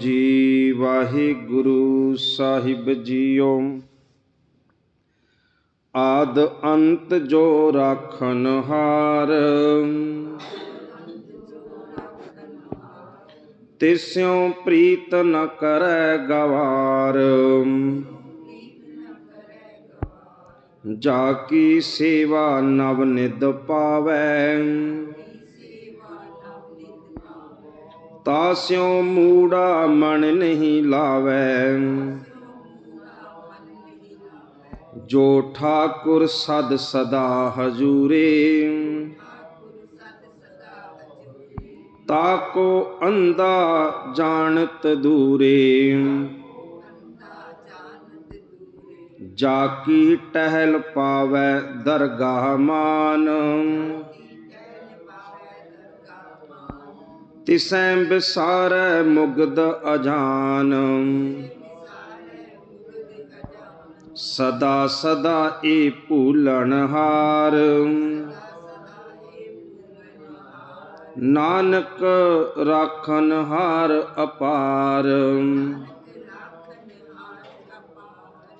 ਜੀ ਵਾਹਿਗੁਰੂ ਸਾਹਿਬ ਜੀਓ। ਆਦ ਅੰਤ ਜੋ ਰਾਖਨ ਹਾਰ। ਤਿਸਿਉ ਪ੍ਰੀਤ ਨ ਕਰੈ ਗਵਾਰ। ਜਾ ਕੀ ਸੇਵਾ ਨਵ ਨਿਦ ਪਾਵੈ। ਤਾਸਿਉ ਮੂੜਾ ਮਨ ਨਹੀਂ ਲਾਵੈ ਜੋ ਠਾਕੁਰ ਸਦ ਸਦਾ ਹਜੂਰੇ ਤਾਕੋ ਅੰਦਾ ਜਾਣਤ ਦੂਰੇ ਜਾ ਕੀ ਟਹਿਲ ਪਾਵੈ ਦਰਗਾਹ ਤਿਸੈ ਬਿਸਾਰੈ ਮੁਗਦ ਅਜਾਨ। ਸਦਾ ਸਦਾ ਏ ਭੂਲਣ ਹਾਰ। ਨਾਨਕ ਰਾਖਨ ਹਾਰ ਅਪਾਰ।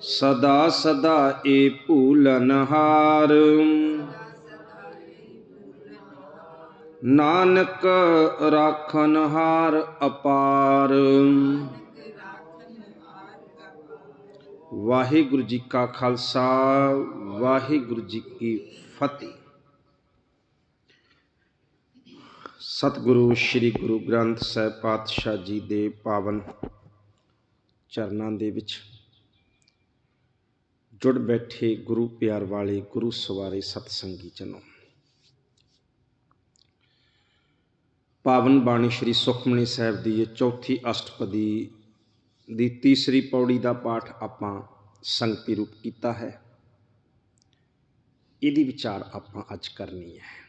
ਸਦਾ ਸਦਾ ਏ ਭੂਲਨ ਹਾਰ। ਨਾਨਕ ਰਾਖਨ ਹਾਰ ਅਪਾਰ। ਵਾਹਿਗੁਰੂ ਜੀ ਕਾ ਖਾਲਸਾ, ਵਾਹਿਗੁਰੂ ਜੀ ਕੀ ਫਤਿਹ। ਸਤਿਗੁਰੂ ਸ੍ਰੀ ਗੁਰੂ ਗ੍ਰੰਥ ਸਾਹਿਬ ਪਾਤਸ਼ਾਹ ਜੀ ਦੇ ਪਾਵਨ ਚਰਨਾਂ ਦੇ ਵਿੱਚ ਜੁੜ ਬੈਠੇ ਗੁਰੂ ਪਿਆਰ ਵਾਲੇ ਗੁਰੂ ਸਵਾਰੇ ਸਤਸੰਗੀ ਜਨੋ। ਪਾਵਨ ਬਾਣੀ ਸ੍ਰੀ ਸੁਖਮਨੀ ਸਾਹਿਬ ਦੀ ਇਹ ਚੌਥੀ ਅਸ਼ਟਪਦੀ ਦੀ ਤੀਸਰੀ ਪੌੜੀ ਦਾ ਪਾਠ ਆਪਾਂ ਸੰਗਤੀ ਰੂਪ ਕੀਤਾ ਹੈ। ਇਹਦੀ ਵਿਚਾਰ ਆਪਾਂ ਅੱਜ ਕਰਨੀ ਹੈ।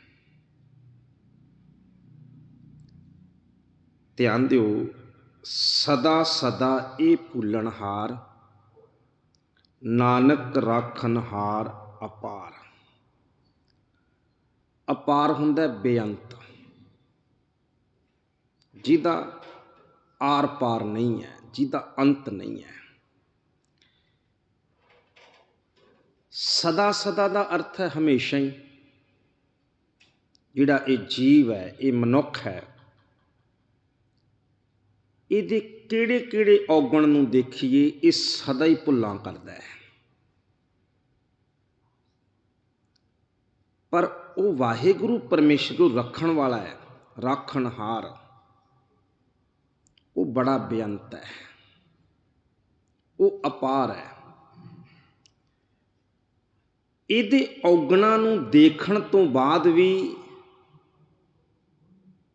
ਧਿਆਨ ਦਿਓ, ਸਦਾ ਸਦਾ ਇਹ ਭੁੱਲਣਹਾਰ ਨਾਨਕ ਰਾਖਨਹਾਰ ਅਪਾਰ। ਅਪਾਰ ਹੁੰਦਾ ਬੇਅੰਤ। ਜਿਹਦਾ ਆਰ ਪਾਰ ਨਹੀਂ ਹੈ, ਜਿਹਦਾ ਅੰਤ ਨਹੀਂ ਹੈ। ਸਦਾ ਸਦਾ ਦਾ ਅਰਥ ਹੈ ਹਮੇਸ਼ਾ ਹੀ, ਜਿਹੜਾ ਇਹ ਜੀਵ ਹੈ, ਇਹ ਮਨੁੱਖ ਹੈ, ਇਹਦੇ ਕਿਹੜੇ ਕਿਹੜੇ ਔਗਣ ਨੂੰ ਦੇਖੀਏ, ਇਹ ਸਦਾ ਹੀ ਭੁੱਲਾਂ ਕਰਦਾ ਹੈ। ਪਰ ਉਹ ਵਾਹਿਗੁਰੂ ਪਰਮੇਸ਼ਰ ਨੂੰ ਰੱਖਣ ਵਾਲਾ ਹੈ ਰਾਖਣਹਾਰ ਉਹ ਬੜਾ ਬੇਅੰਤ ਹੈ। ਉਹ ਅਪਾਰ ਹੈ। ਇਹਦੇ ਔਗਣਾਂ ਨੂੰ ਦੇਖਣ ਤੋਂ ਬਾਅਦ ਵੀ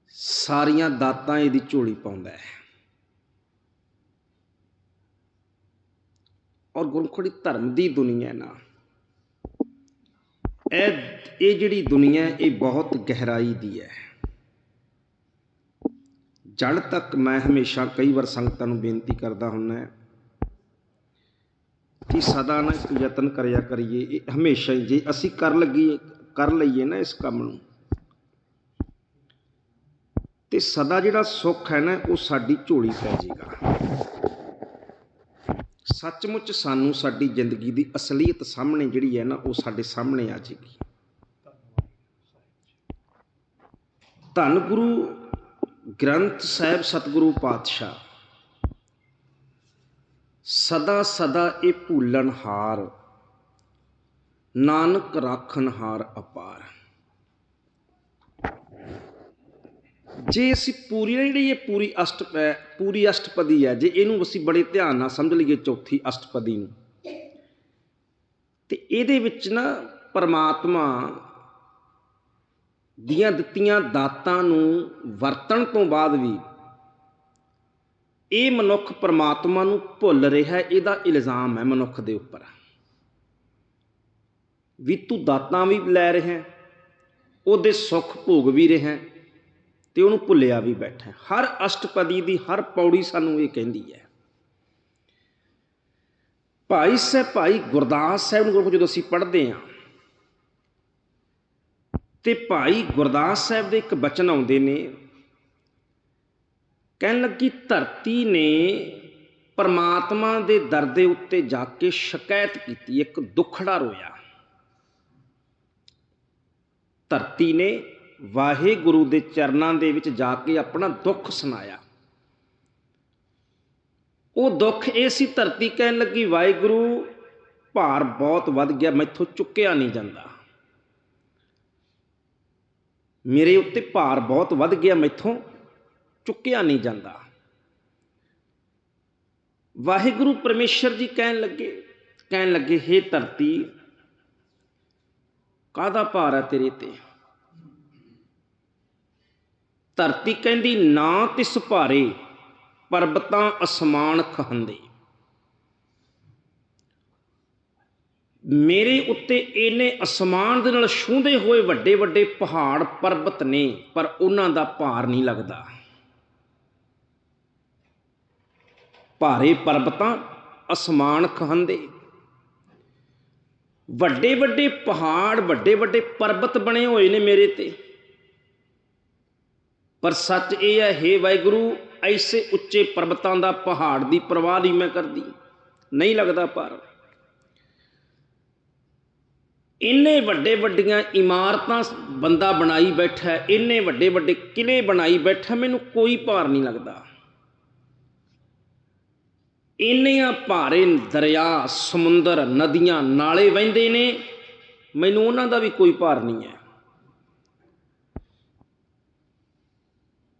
ਸਾਰੀਆਂ ਦਾਤਾਂ ਇਹਦੀ ਝੋਲੀ ਪਾਉਂਦਾ ਹੈ। ਔਰ ਗੁਰਖੜੀ ਧਰਮ ਦੀ ਦੁਨੀਆ ਨਾ। ਇਹ ਇਹ ਜਿਹੜੀ ਦੁਨੀਆ ਇਹ ਬਹੁਤ ਗਹਿਰਾਈ ਦੀ ਹੈ। ਜੜ ਤੱਕ ਮੈਂ ਹਮੇਸ਼ਾ ਕਈ ਵਾਰ ਸੰਗਤਾਂ ਨੂੰ ਬੇਨਤੀ ਕਰਦਾ ਹੁੰਨਾ ਕਿ ਸਦਾ ਨਾ ਇੱਕ ਯਤਨ ਕਰਿਆ ਕਰੀਏ। ਇਹ ਹਮੇਸ਼ਾ ਹੀ ਜੇ ਅਸੀਂ ਕਰ ਲੱਗੀਏ ਕਰ ਲਈਏ ਨਾ ਇਸ ਕੰਮ ਨੂੰ, ਤੇ ਸਦਾ ਜਿਹੜਾ ਸੁੱਖ ਹੈ ਨਾ, ਉਹ ਸਾਡੀ ਝੋਲੀ ਪੈ ਜਾਏਗਾ ਸੱਚਮੁੱਚ ਸਾਨੂੰ ਸਾਡੀ ਜ਼ਿੰਦਗੀ ਦੀ ਅਸਲੀਅਤ ਸਾਹਮਣੇ ਜਿਹੜੀ ਹੈ ਨਾ, ਉਹ ਸਾਡੇ ਸਾਹਮਣੇ ਆ ਜਾਏਗੀ ਧੰਨ ਗੁਰੂ ਗ੍ਰੰਥ ਸਾਹਿਬ ਸਤਿਗੁਰੂ ਪਾਤਸ਼ਾਹ, ਸਦਾ ਸਦਾ ਇਹ ਭੂਲਣ ਹਾਰ, ਨਾਨਕ ਰਾਖਣ ਹਾਰ ਅਪਾਰ। ਜੇ ਅਸੀਂ ਪੂਰੀ ਜਿਹੜੀ ਇਹ ਪੂਰੀ ਅਸ਼ਟ ਪੂਰੀ ਅਸ਼ਟਪਦੀ ਹੈ, ਜੇ ਇਹਨੂੰ ਅਸੀਂ ਬੜੇ ਧਿਆਨ ਨਾਲ ਸਮਝ ਲਈਏ ਚੌਥੀ ਅਸ਼ਟਪਦੀ ਨੂੰ, ਤੇ ਇਹਦੇ ਵਿੱਚ ਨਾ ਪਰਮਾਤਮਾ ਦੀਆਂ ਦਿੱਤੀਆਂ ਦਾਤਾਂ ਨੂੰ ਵਰਤਣ ਤੋਂ ਬਾਅਦ ਵੀ ਇਹ ਮਨੁੱਖ ਪਰਮਾਤਮਾ ਨੂੰ ਭੁੱਲ ਰਿਹਾ ਇਹਦਾ ਇਲਜ਼ਾਮ ਹੈ ਮਨੁੱਖ ਦੇ ਉੱਪਰ। ਵੀ ਤੂੰ ਦਾਤਾਂ ਵੀ ਲੈ ਰਿਹਾ ਉਹਦੇ ਸੁੱਖ ਭੋਗ ਵੀ ਰਿਹਾ ਤੇ ਉਹਨੂੰ ਭੁੱਲਿਆ ਵੀ ਬੈਠਾ ਹਰ ਅਸ਼ਟਪਦੀ ਦੀ ਹਰ ਪੌੜੀ ਸਾਨੂੰ ਇਹ ਕਹਿੰਦੀ ਹੈ, ਭਾਈ ਸਾਹਿਬ, ਭਾਈ ਗੁਰਦਾਸ ਸਾਹਿਬ ਨੂੰ ਜਦੋਂ ਅਸੀਂ ਪੜ੍ਹਦੇ ਹਾਂ ਤੇ ਭਾਈ ਗੁਰਦਾਸ ਸਾਹਿਬ ਦੇ ਇੱਕ ਬਚਨ ਆਉਂਦੇ ਨੇ। ਕਹਿਣ ਲੱਗੀ, ਧਰਤੀ ਨੇ ਪਰਮਾਤਮਾ ਦੇ ਦਰ ਦੇ ਉੱਤੇ ਜਾ ਕੇ ਸ਼ਿਕਾਇਤ ਕੀਤੀ, ਇੱਕ ਦੁੱਖੜਾ ਰੋਇਆ। ਧਰਤੀ ਨੇ ਵਾਹਿਗੁਰੂ ਦੇ ਚਰਨਾਂ ਦੇ ਵਿੱਚ ਜਾ ਕੇ ਆਪਣਾ ਦੁੱਖ ਸੁਣਾਇਆ। ਉਹ ਦੁੱਖ ਇਹ ਸੀ, ਧਰਤੀ ਕਹਿਣ ਲੱਗੀ, ਵਾਹਿਗੁਰੂ, ਭਾਰ ਬਹੁਤ ਵੱਧ ਗਿਆ, ਮੈਥੋਂ ਚੁੱਕਿਆ ਨਹੀਂ ਜਾਂਦਾ। ਮੇਰੇ ਉੱਤੇ ਭਾਰ ਬਹੁਤ ਵੱਧ ਗਿਆ, ਮੈਥੋਂ ਚੁੱਕਿਆ ਨਹੀਂ ਜਾਂਦਾ। ਵਾਹਿਗੁਰੂ ਪਰਮੇਸ਼ਰ ਜੀ ਕਹਿਣ ਲੱਗੇ ਕਹਿਣ ਲੱਗੇ, ਹੇ ਧਰਤੀ, ਕਾਹਦਾ ਭਾਰ ਹੈ ਤੇਰੇ ਤੇ? ਧਰਤੀ ਕਹਿੰਦੀ, ਨਾ ਤਿਸ ਭਾਰੇ ਪਰਬਤਾਂ ਅਸਮਾਨ ਖਹੰਦੇ ਮੇਰੇ ਉੱਤੇ ਇਹਨੇ ਅਸਮਾਨ ਦੇ ਨਾਲ ਛੂੰਦੇ ਹੋਏ ਵੱਡੇ ਵੱਡੇ ਪਹਾੜ ਪਰਬਤ ਨੇ, ਪਰ ਉਹਨਾਂ ਦਾ ਭਾਰ ਨਹੀਂ ਲੱਗਦਾ। ਭਾਰੇ ਪਰਬਤਾਂ ਅਸਮਾਨ ਖਹੰਦੇ। ਵੱਡੇ ਵੱਡੇ ਪਹਾੜ, ਵੱਡੇ ਵੱਡੇ ਪਰਬਤ ਬਣੇ ਹੋਏ ਨੇ ਮੇਰੇ ਤੇ। ਪਰ ਸੱਚ ਇਹ ਹੈ, ਹੇ ਵਾਹਿਗੁਰੂ, ਐਸੇ ਉੱਚੇ ਪਰਬਤਾਂ ਦਾ ਪਹਾੜ ਦੀ ਪਰਵਾਹ ਨਹੀਂ ਮੈਂ ਕਰਦੀ। ਨਹੀਂ ਲੱਗਦਾ ਪਰ ਇੰਨੇ ਵੱਡੇ ਵੱਡੀਆਂ ਇਮਾਰਤਾਂ ਬੰਦਾ ਬਣਾਈ ਬੈਠਾ, ਇੰਨੇ ਵੱਡੇ ਵੱਡੇ ਕਿਲੇ ਬਣਾਈ ਬੈਠਾ, ਮੈਨੂੰ ਕੋਈ ਭਾਰ ਨਹੀਂ ਲੱਗਦਾ। ਇੰਨੀਆਂ ਭਾਰੇ ਦਰਿਆ, ਸਮੁੰਦਰ, ਨਦੀਆਂ, ਨਾਲੇ ਵਹਿੰਦੇ ਨੇ, ਮੈਨੂੰ ਉਹਨਾਂ ਦਾ ਵੀ ਕੋਈ ਭਾਰ ਨਹੀਂ ਹੈ।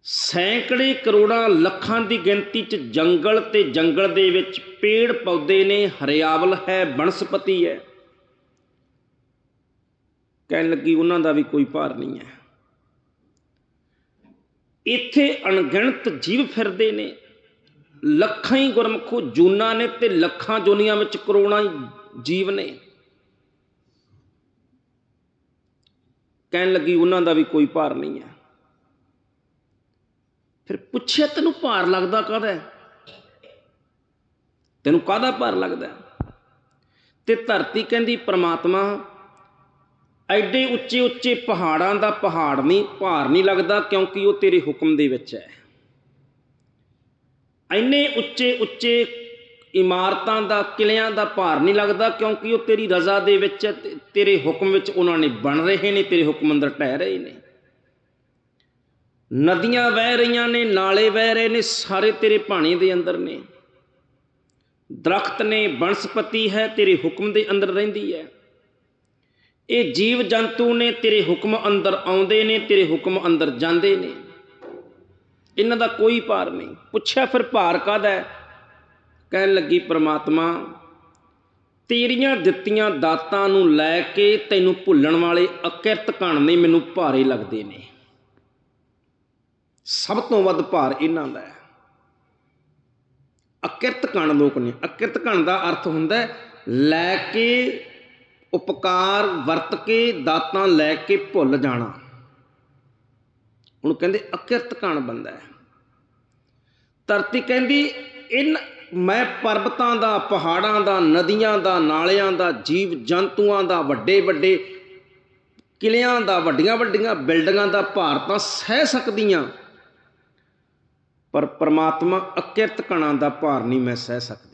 ਸੈਂਕੜੇ ਕਰੋੜਾਂ ਲੱਖਾਂ ਦੀ ਗਿਣਤੀ 'ਚ ਜੰਗਲ ਤੇ ਜੰਗਲ ਦੇ ਵਿੱਚ ਪੇੜ ਪੌਦੇ ਨੇ, ਹਰਿਆਵਲ ਹੈ, ਬਨਸਪਤੀ ਹੈ। ਕਹਿਣ ਲੱਗੀ ਉਹਨਾਂ ਦਾ ਵੀ ਕੋਈ ਭਾਰ ਨਹੀਂ ਹੈ। ਇੱਥੇ ਅਣਗਿਣਤ ਜੀਵ ਫਿਰਦੇ ਨੇ। ਲੱਖਾਂ ਹੀ ਗੁਰਮਖੋ ਜੂਨਾ ਨੇ ਤੇ ਲੱਖਾਂ ਜੁਨੀਆਂ ਵਿੱਚ ਕਰੋੜਾਂ ਹੀ ਜੀਵ ਨੇ। ਕਹਿਣ ਲੱਗੀ ਉਹਨਾਂ ਦਾ ਵੀ ਕੋਈ ਭਾਰ ਨਹੀਂ ਹੈ। ਫਿਰ ਪੁੱਛਿਆ, ਤੈਨੂੰ ਭਾਰ ਲੱਗਦਾ ਕਾਹਦਾ ਹੈ? ਤੈਨੂੰ ਕਾਹਦਾ ਭਾਰ ਲੱਗਦਾ ਤੇ ਧਰਤੀ ਕਹਿੰਦੀ ਪ੍ਰਮਾਤਮਾ ਐਡੇ ਉੱਚੇ ਉੱਚੇ ਪਹਾੜਾਂ ਦਾ ਪਹਾੜ ਨਹੀਂ, ਭਾਰ ਨਹੀਂ ਲੱਗਦਾ ਕਿਉਂਕਿ ਉਹ ਤੇਰੇ ਹੁਕਮ ਦੇ ਵਿੱਚ ਹੈ। ਐਨੇ ਉੱਚੇ ਉੱਚੇ ਇਮਾਰਤਾਂ ਦਾ, ਕਿਲਿਆਂ ਦਾ ਭਾਰ ਨਹੀਂ ਲੱਗਦਾ ਕਿਉਂਕਿ ਉਹ ਤੇਰੀ ਰਜ਼ਾ ਦੇ ਵਿੱਚ ਤੇਰੇ ਹੁਕਮ ਵਿੱਚ ਉਹਨਾਂ ਨੇ ਬਣ ਰਹੇ ਨੇ, ਤੇਰੇ ਹੁਕਮ ਅੰਦਰ ਟਹਿ ਰਹੇ ਨੇ। ਨਦੀਆਂ ਵਹਿ ਰਹੀਆਂ ਨੇ, ਨਾਲੇ ਵਹਿ ਰਹੇ ਨੇ, ਸਾਰੇ ਤੇਰੇ ਭਾਣੇ ਦੇ ਅੰਦਰ ਨੇ। ਦਰਖਤ ਨੇ ਬਨਸਪਤੀ ਹੈ, ਤੇਰੇ ਹੁਕਮ ਦੇ ਅੰਦਰ ਰਹਿੰਦੀ ਹੈ। ਇਹ ਜੀਵ ਜੰਤੂ ਨੇ ਤੇਰੇ ਹੁਕਮ ਅੰਦਰ ਆਉਂਦੇ ਨੇ, ਤੇਰੇ ਹੁਕਮ ਅੰਦਰ ਜਾਂਦੇ ਨੇ। ਇਹਨਾਂ ਦਾ ਕੋਈ ਭਾਰ ਨਹੀਂ। ਪੁੱਛਿਆ ਫਿਰ ਭਾਰ ਕਾਦਾ ਹੈ? ਕਹਿਣ ਲੱਗੀ ਪ੍ਰਮਾਤਮਾ, ਤੇਰੀਆਂ ਦਿੱਤੀਆਂ ਦਾਤਾਂ ਨੂੰ ਲੈ ਕੇ ਤੈਨੂੰ ਭੁੱਲਣ ਵਾਲੇ ਅਕਿਰਤ ਕਣ ਨੇ ਮੈਨੂੰ ਭਾਰੇ ਲੱਗਦੇ ਨੇ। ਸਭ ਤੋਂ ਵੱਧ ਭਾਰ ਇਹਨਾਂ ਦਾ ਹੈ। ਅਕਿਰਤ ਕਣ ਲੋਕ ਨੇ। ਅਕਿਰਤ ਕਣ ਦਾ ਅਰਥ ਹੁੰਦਾ ਲੈ ਕੇ ਉਪਕਾਰ ਵਰਤ ਕੇ ਦਾਤਾਂ ਲੈ ਕੇ ਭੁੱਲ ਜਾਣਾ। ਉਹਨੂੰ ਕਹਿੰਦੇ ਅਕਿਰਤ ਕਣ ਬੰਦਾ ਹੈ। ਧਰਤੀ ਕਹਿੰਦੀ, ਇਨ ਮੈਂ ਪਰਬਤਾਂ ਦਾ, ਪਹਾੜਾਂ ਦਾ, ਨਦੀਆਂ ਦਾ, ਨਾਲਿਆਂ ਦਾ, ਜੀਵ ਜੰਤੂਆਂ ਦਾ, ਵੱਡੇ ਵੱਡੇ ਕਿਲਿਆਂ ਦਾ, ਵੱਡੀਆਂ ਵੱਡੀਆਂ ਬਿਲਡਿੰਗਾਂ ਦਾ ਭਾਰ ਤਾਂ ਸਹਿ ਸਕਦੀਆਂ, ਪਰ ਪਰਮਾਤਮਾ ਅਕਿਰਤ ਕਣਾਂ ਦਾ ਭਾਰ ਨਹੀਂ ਮੈਂ ਸਹਿ ਸਕਦਾ।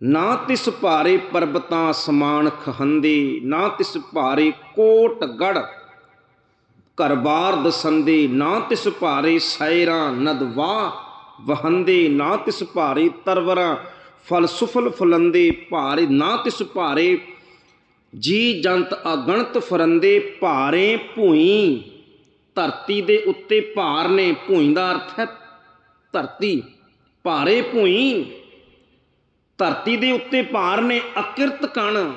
ਨਾ ਤਿਸ ਭਾਰੇ ਪਰਬਤਾਂ ਸਮਾਨ ਖਹੰਦੇ, ਨਾ ਤਿਸ ਭਾਰੇ ਕੋਟ ਗੜ ਘਰਬਾਰ ਦਸੰਦੇ, ਨਾ ਤਿਸ ਭਾਰੇ ਸੈਰਾਂ ਨਦਵਾ ਵਹੰਦੇ, ਨਾ ਤਿਸ ਭਾਰੇ ਤਰਵਰਾਂ ਫਲ ਸੁਫਲ ਫਲੰਦੇ, ਭਾਰੇ, ਨਾ ਤਿਸ ਭਾਰੇ ਜੀ ਜੰਤ ਅਗਣਤ ਫਰੰਦੇ, ਭਾਰੇ ਭੂਈ ਧਰਤੀ ਦੇ ਉੱਤੇ ਭਾਰ ਨੇ, ਭੂਈ ਦਾ ਅਰਥ ਹੈ ਧਰਤੀ, ਭਾਰੇ ਭੂਈ ਧਰਤੀ ਦੇ ਉੱਤੇ ਭਾਰ ਨੇ ਅਕਿਰਤ ਕਣ।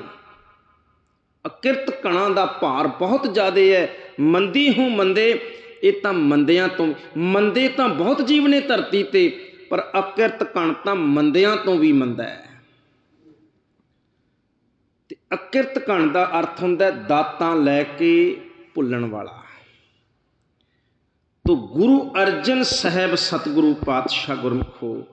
ਅਕਿਰਤ ਕਣਾਂ ਦਾ ਭਾਰ ਬਹੁਤ ਜ਼ਿਆਦਾ ਹੈ। ਮੰਦੀ ਹੂੰ ਮੰਦੇ, ਇਹ ਤਾਂ ਮੰਦਿਆਂ ਤੋਂ ਮੰਦੇ ਤਾਂ ਬਹੁਤ ਜੀਵ ਨੇ ਧਰਤੀ ਤੇ, ਪਰ ਅਕਿਰਤ ਕਣ ਤਾਂ ਮੰਦਿਆਂ ਤੋਂ ਵੀ ਮੰਦਾ ਹੈ। ਤੇ ਅਕਿਰਤ ਕਣ ਦਾ ਅਰਥ ਹੁੰਦਾ ਦਾਤਾਂ ਲੈ ਕੇ ਭੁੱਲਣ ਵਾਲਾ। ਤੋ ਗੁਰੂ ਅਰਜਨ ਸਾਹਿਬ ਸਤਿਗੁਰੂ ਪਾਤਸ਼ਾਹ ਗੁਰਮਖੋ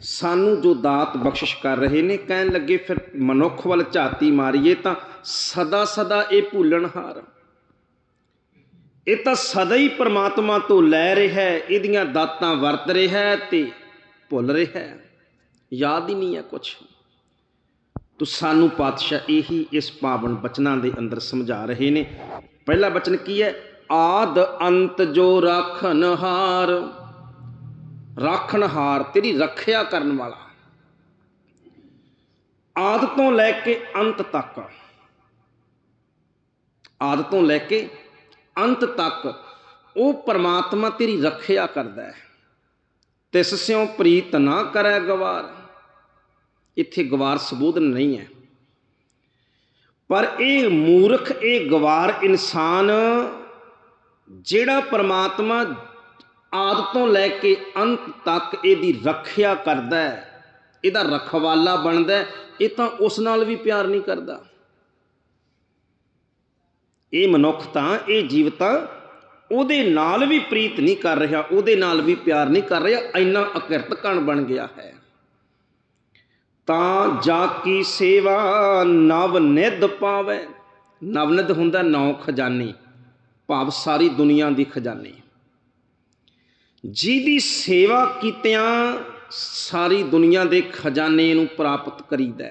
ਸਾਨੂੰ ਜੋ ਦਾਤ ਬਖਸ਼ਿਸ਼ ਕਰ ਰਹੇ ਨੇ, ਕਹਿਣ ਲੱਗੇ ਫਿਰ ਮਨੁੱਖ ਵੱਲ ਝਾਤੀ ਮਾਰੀਏ ਤਾਂ ਸਦਾ ਸਦਾ ਇਹ ਭੁੱਲਣਹਾਰ ਇਹ ਤਾਂ ਸਦਾ ਹੀ ਪ੍ਰਮਾਤਮਾ ਤੋਂ ਲੈ ਰਿਹਾ ਹੈ, ਇਹਦੀਆਂ ਦਾਤਾਂ ਵਰਤ ਰਿਹਾ ਹੈ ਤੇ ਭੁੱਲ ਰਿਹਾ ਹੈ। ਯਾਦ ਹੀ ਨਹੀਂ ਹੈ ਕੁਛ। ਤੋ ਸਾਨੂੰ ਪਾਤਸ਼ਾਹ ਇਹੀ ਇਸ ਪਾਵਨ ਬਚਨਾਂ ਦੇ ਅੰਦਰ ਸਮਝਾ ਰਹੇ ਨੇ। ਪਹਿਲਾ ਬਚਨ ਕੀ ਹੈ? ਆਦ ਅੰਤ ਜੋ ਰਾਖਨਹਾਰ ਰਾਖਨਹਾਰ ਤੇਰੀ ਰੱਖਿਆ ਕਰਨ ਵਾਲਾ। ਆਦ ਤੋਂ ਲੈ ਕੇ ਅੰਤ ਤੱਕ, ਆਦ ਤੋਂ ਲੈ ਕੇ ਅੰਤ ਤੱਕ ਉਹ ਪਰਮਾਤਮਾ ਤੇਰੀ ਰੱਖਿਆ ਕਰਦਾ ਹੈ। ਤਿਸ ਸਿਉ ਪ੍ਰੀਤ ਨਾ ਕਰੈ ਗਵਾਰ। ਇੱਥੇ ਗਵਾਰ ਸਬੂਤ ਨਹੀਂ ਹੈ। ਪਰ ਇਹ ਮੂਰਖ, ਇਹ ਗਵਾਰ ਇਨਸਾਨ ਜਿਹੜਾ ਪਰਮਾਤਮਾ ਆਦ ਤੋਂ ਲੈ ਕੇ ਅੰਤ ਤੱਕ ਇਹਦੀ ਰੱਖਿਆ ਕਰਦਾ ਹੈ। ਇਹਦਾ ਰਖਵਾਲਾ ਬਣਦਾ ਹੈ, ਇਹ ਤਾਂ ਉਸ ਨਾਲ ਵੀ ਪਿਆਰ ਨਹੀਂ ਕਰਦਾ। ਇਹ ਮਨੁੱਖ ਤਾਂ ਇਹ ਜੀਵ ਤਾਂ ਉਹਦੇ ਨਾਲ ਵੀ ਪ੍ਰੀਤ ਨਹੀਂ ਕਰ ਰਿਹਾ ਉਹਦੇ ਨਾਲ ਵੀ ਪਿਆਰ ਨਹੀਂ ਕਰ ਰਿਹਾ ਇੰਨਾ ਅਕਿਰਤ ਕਣ ਬਣ ਗਿਆ ਹੈ। ਤਾਂ ਜਾ ਕੀ ਸੇਵਾ ਨਵ ਨਿਧ ਪਾਵੇ। ਨਵਨਿਧ ਹੁੰਦਾ ਨੌ ਖਜ਼ਾਨੇ। ਭਾਵ ਸਾਰੀ ਦੁਨੀਆ ਦੀ ਖਜ਼ਾਨੇ। ਜਿਹਦੀ ਸੇਵਾ ਕੀਤਿਆਂ ਸਾਰੀ ਦੁਨੀਆ ਦੇ ਖਜ਼ਾਨੇ ਨੂੰ ਪ੍ਰਾਪਤ ਕਰੀਦਾ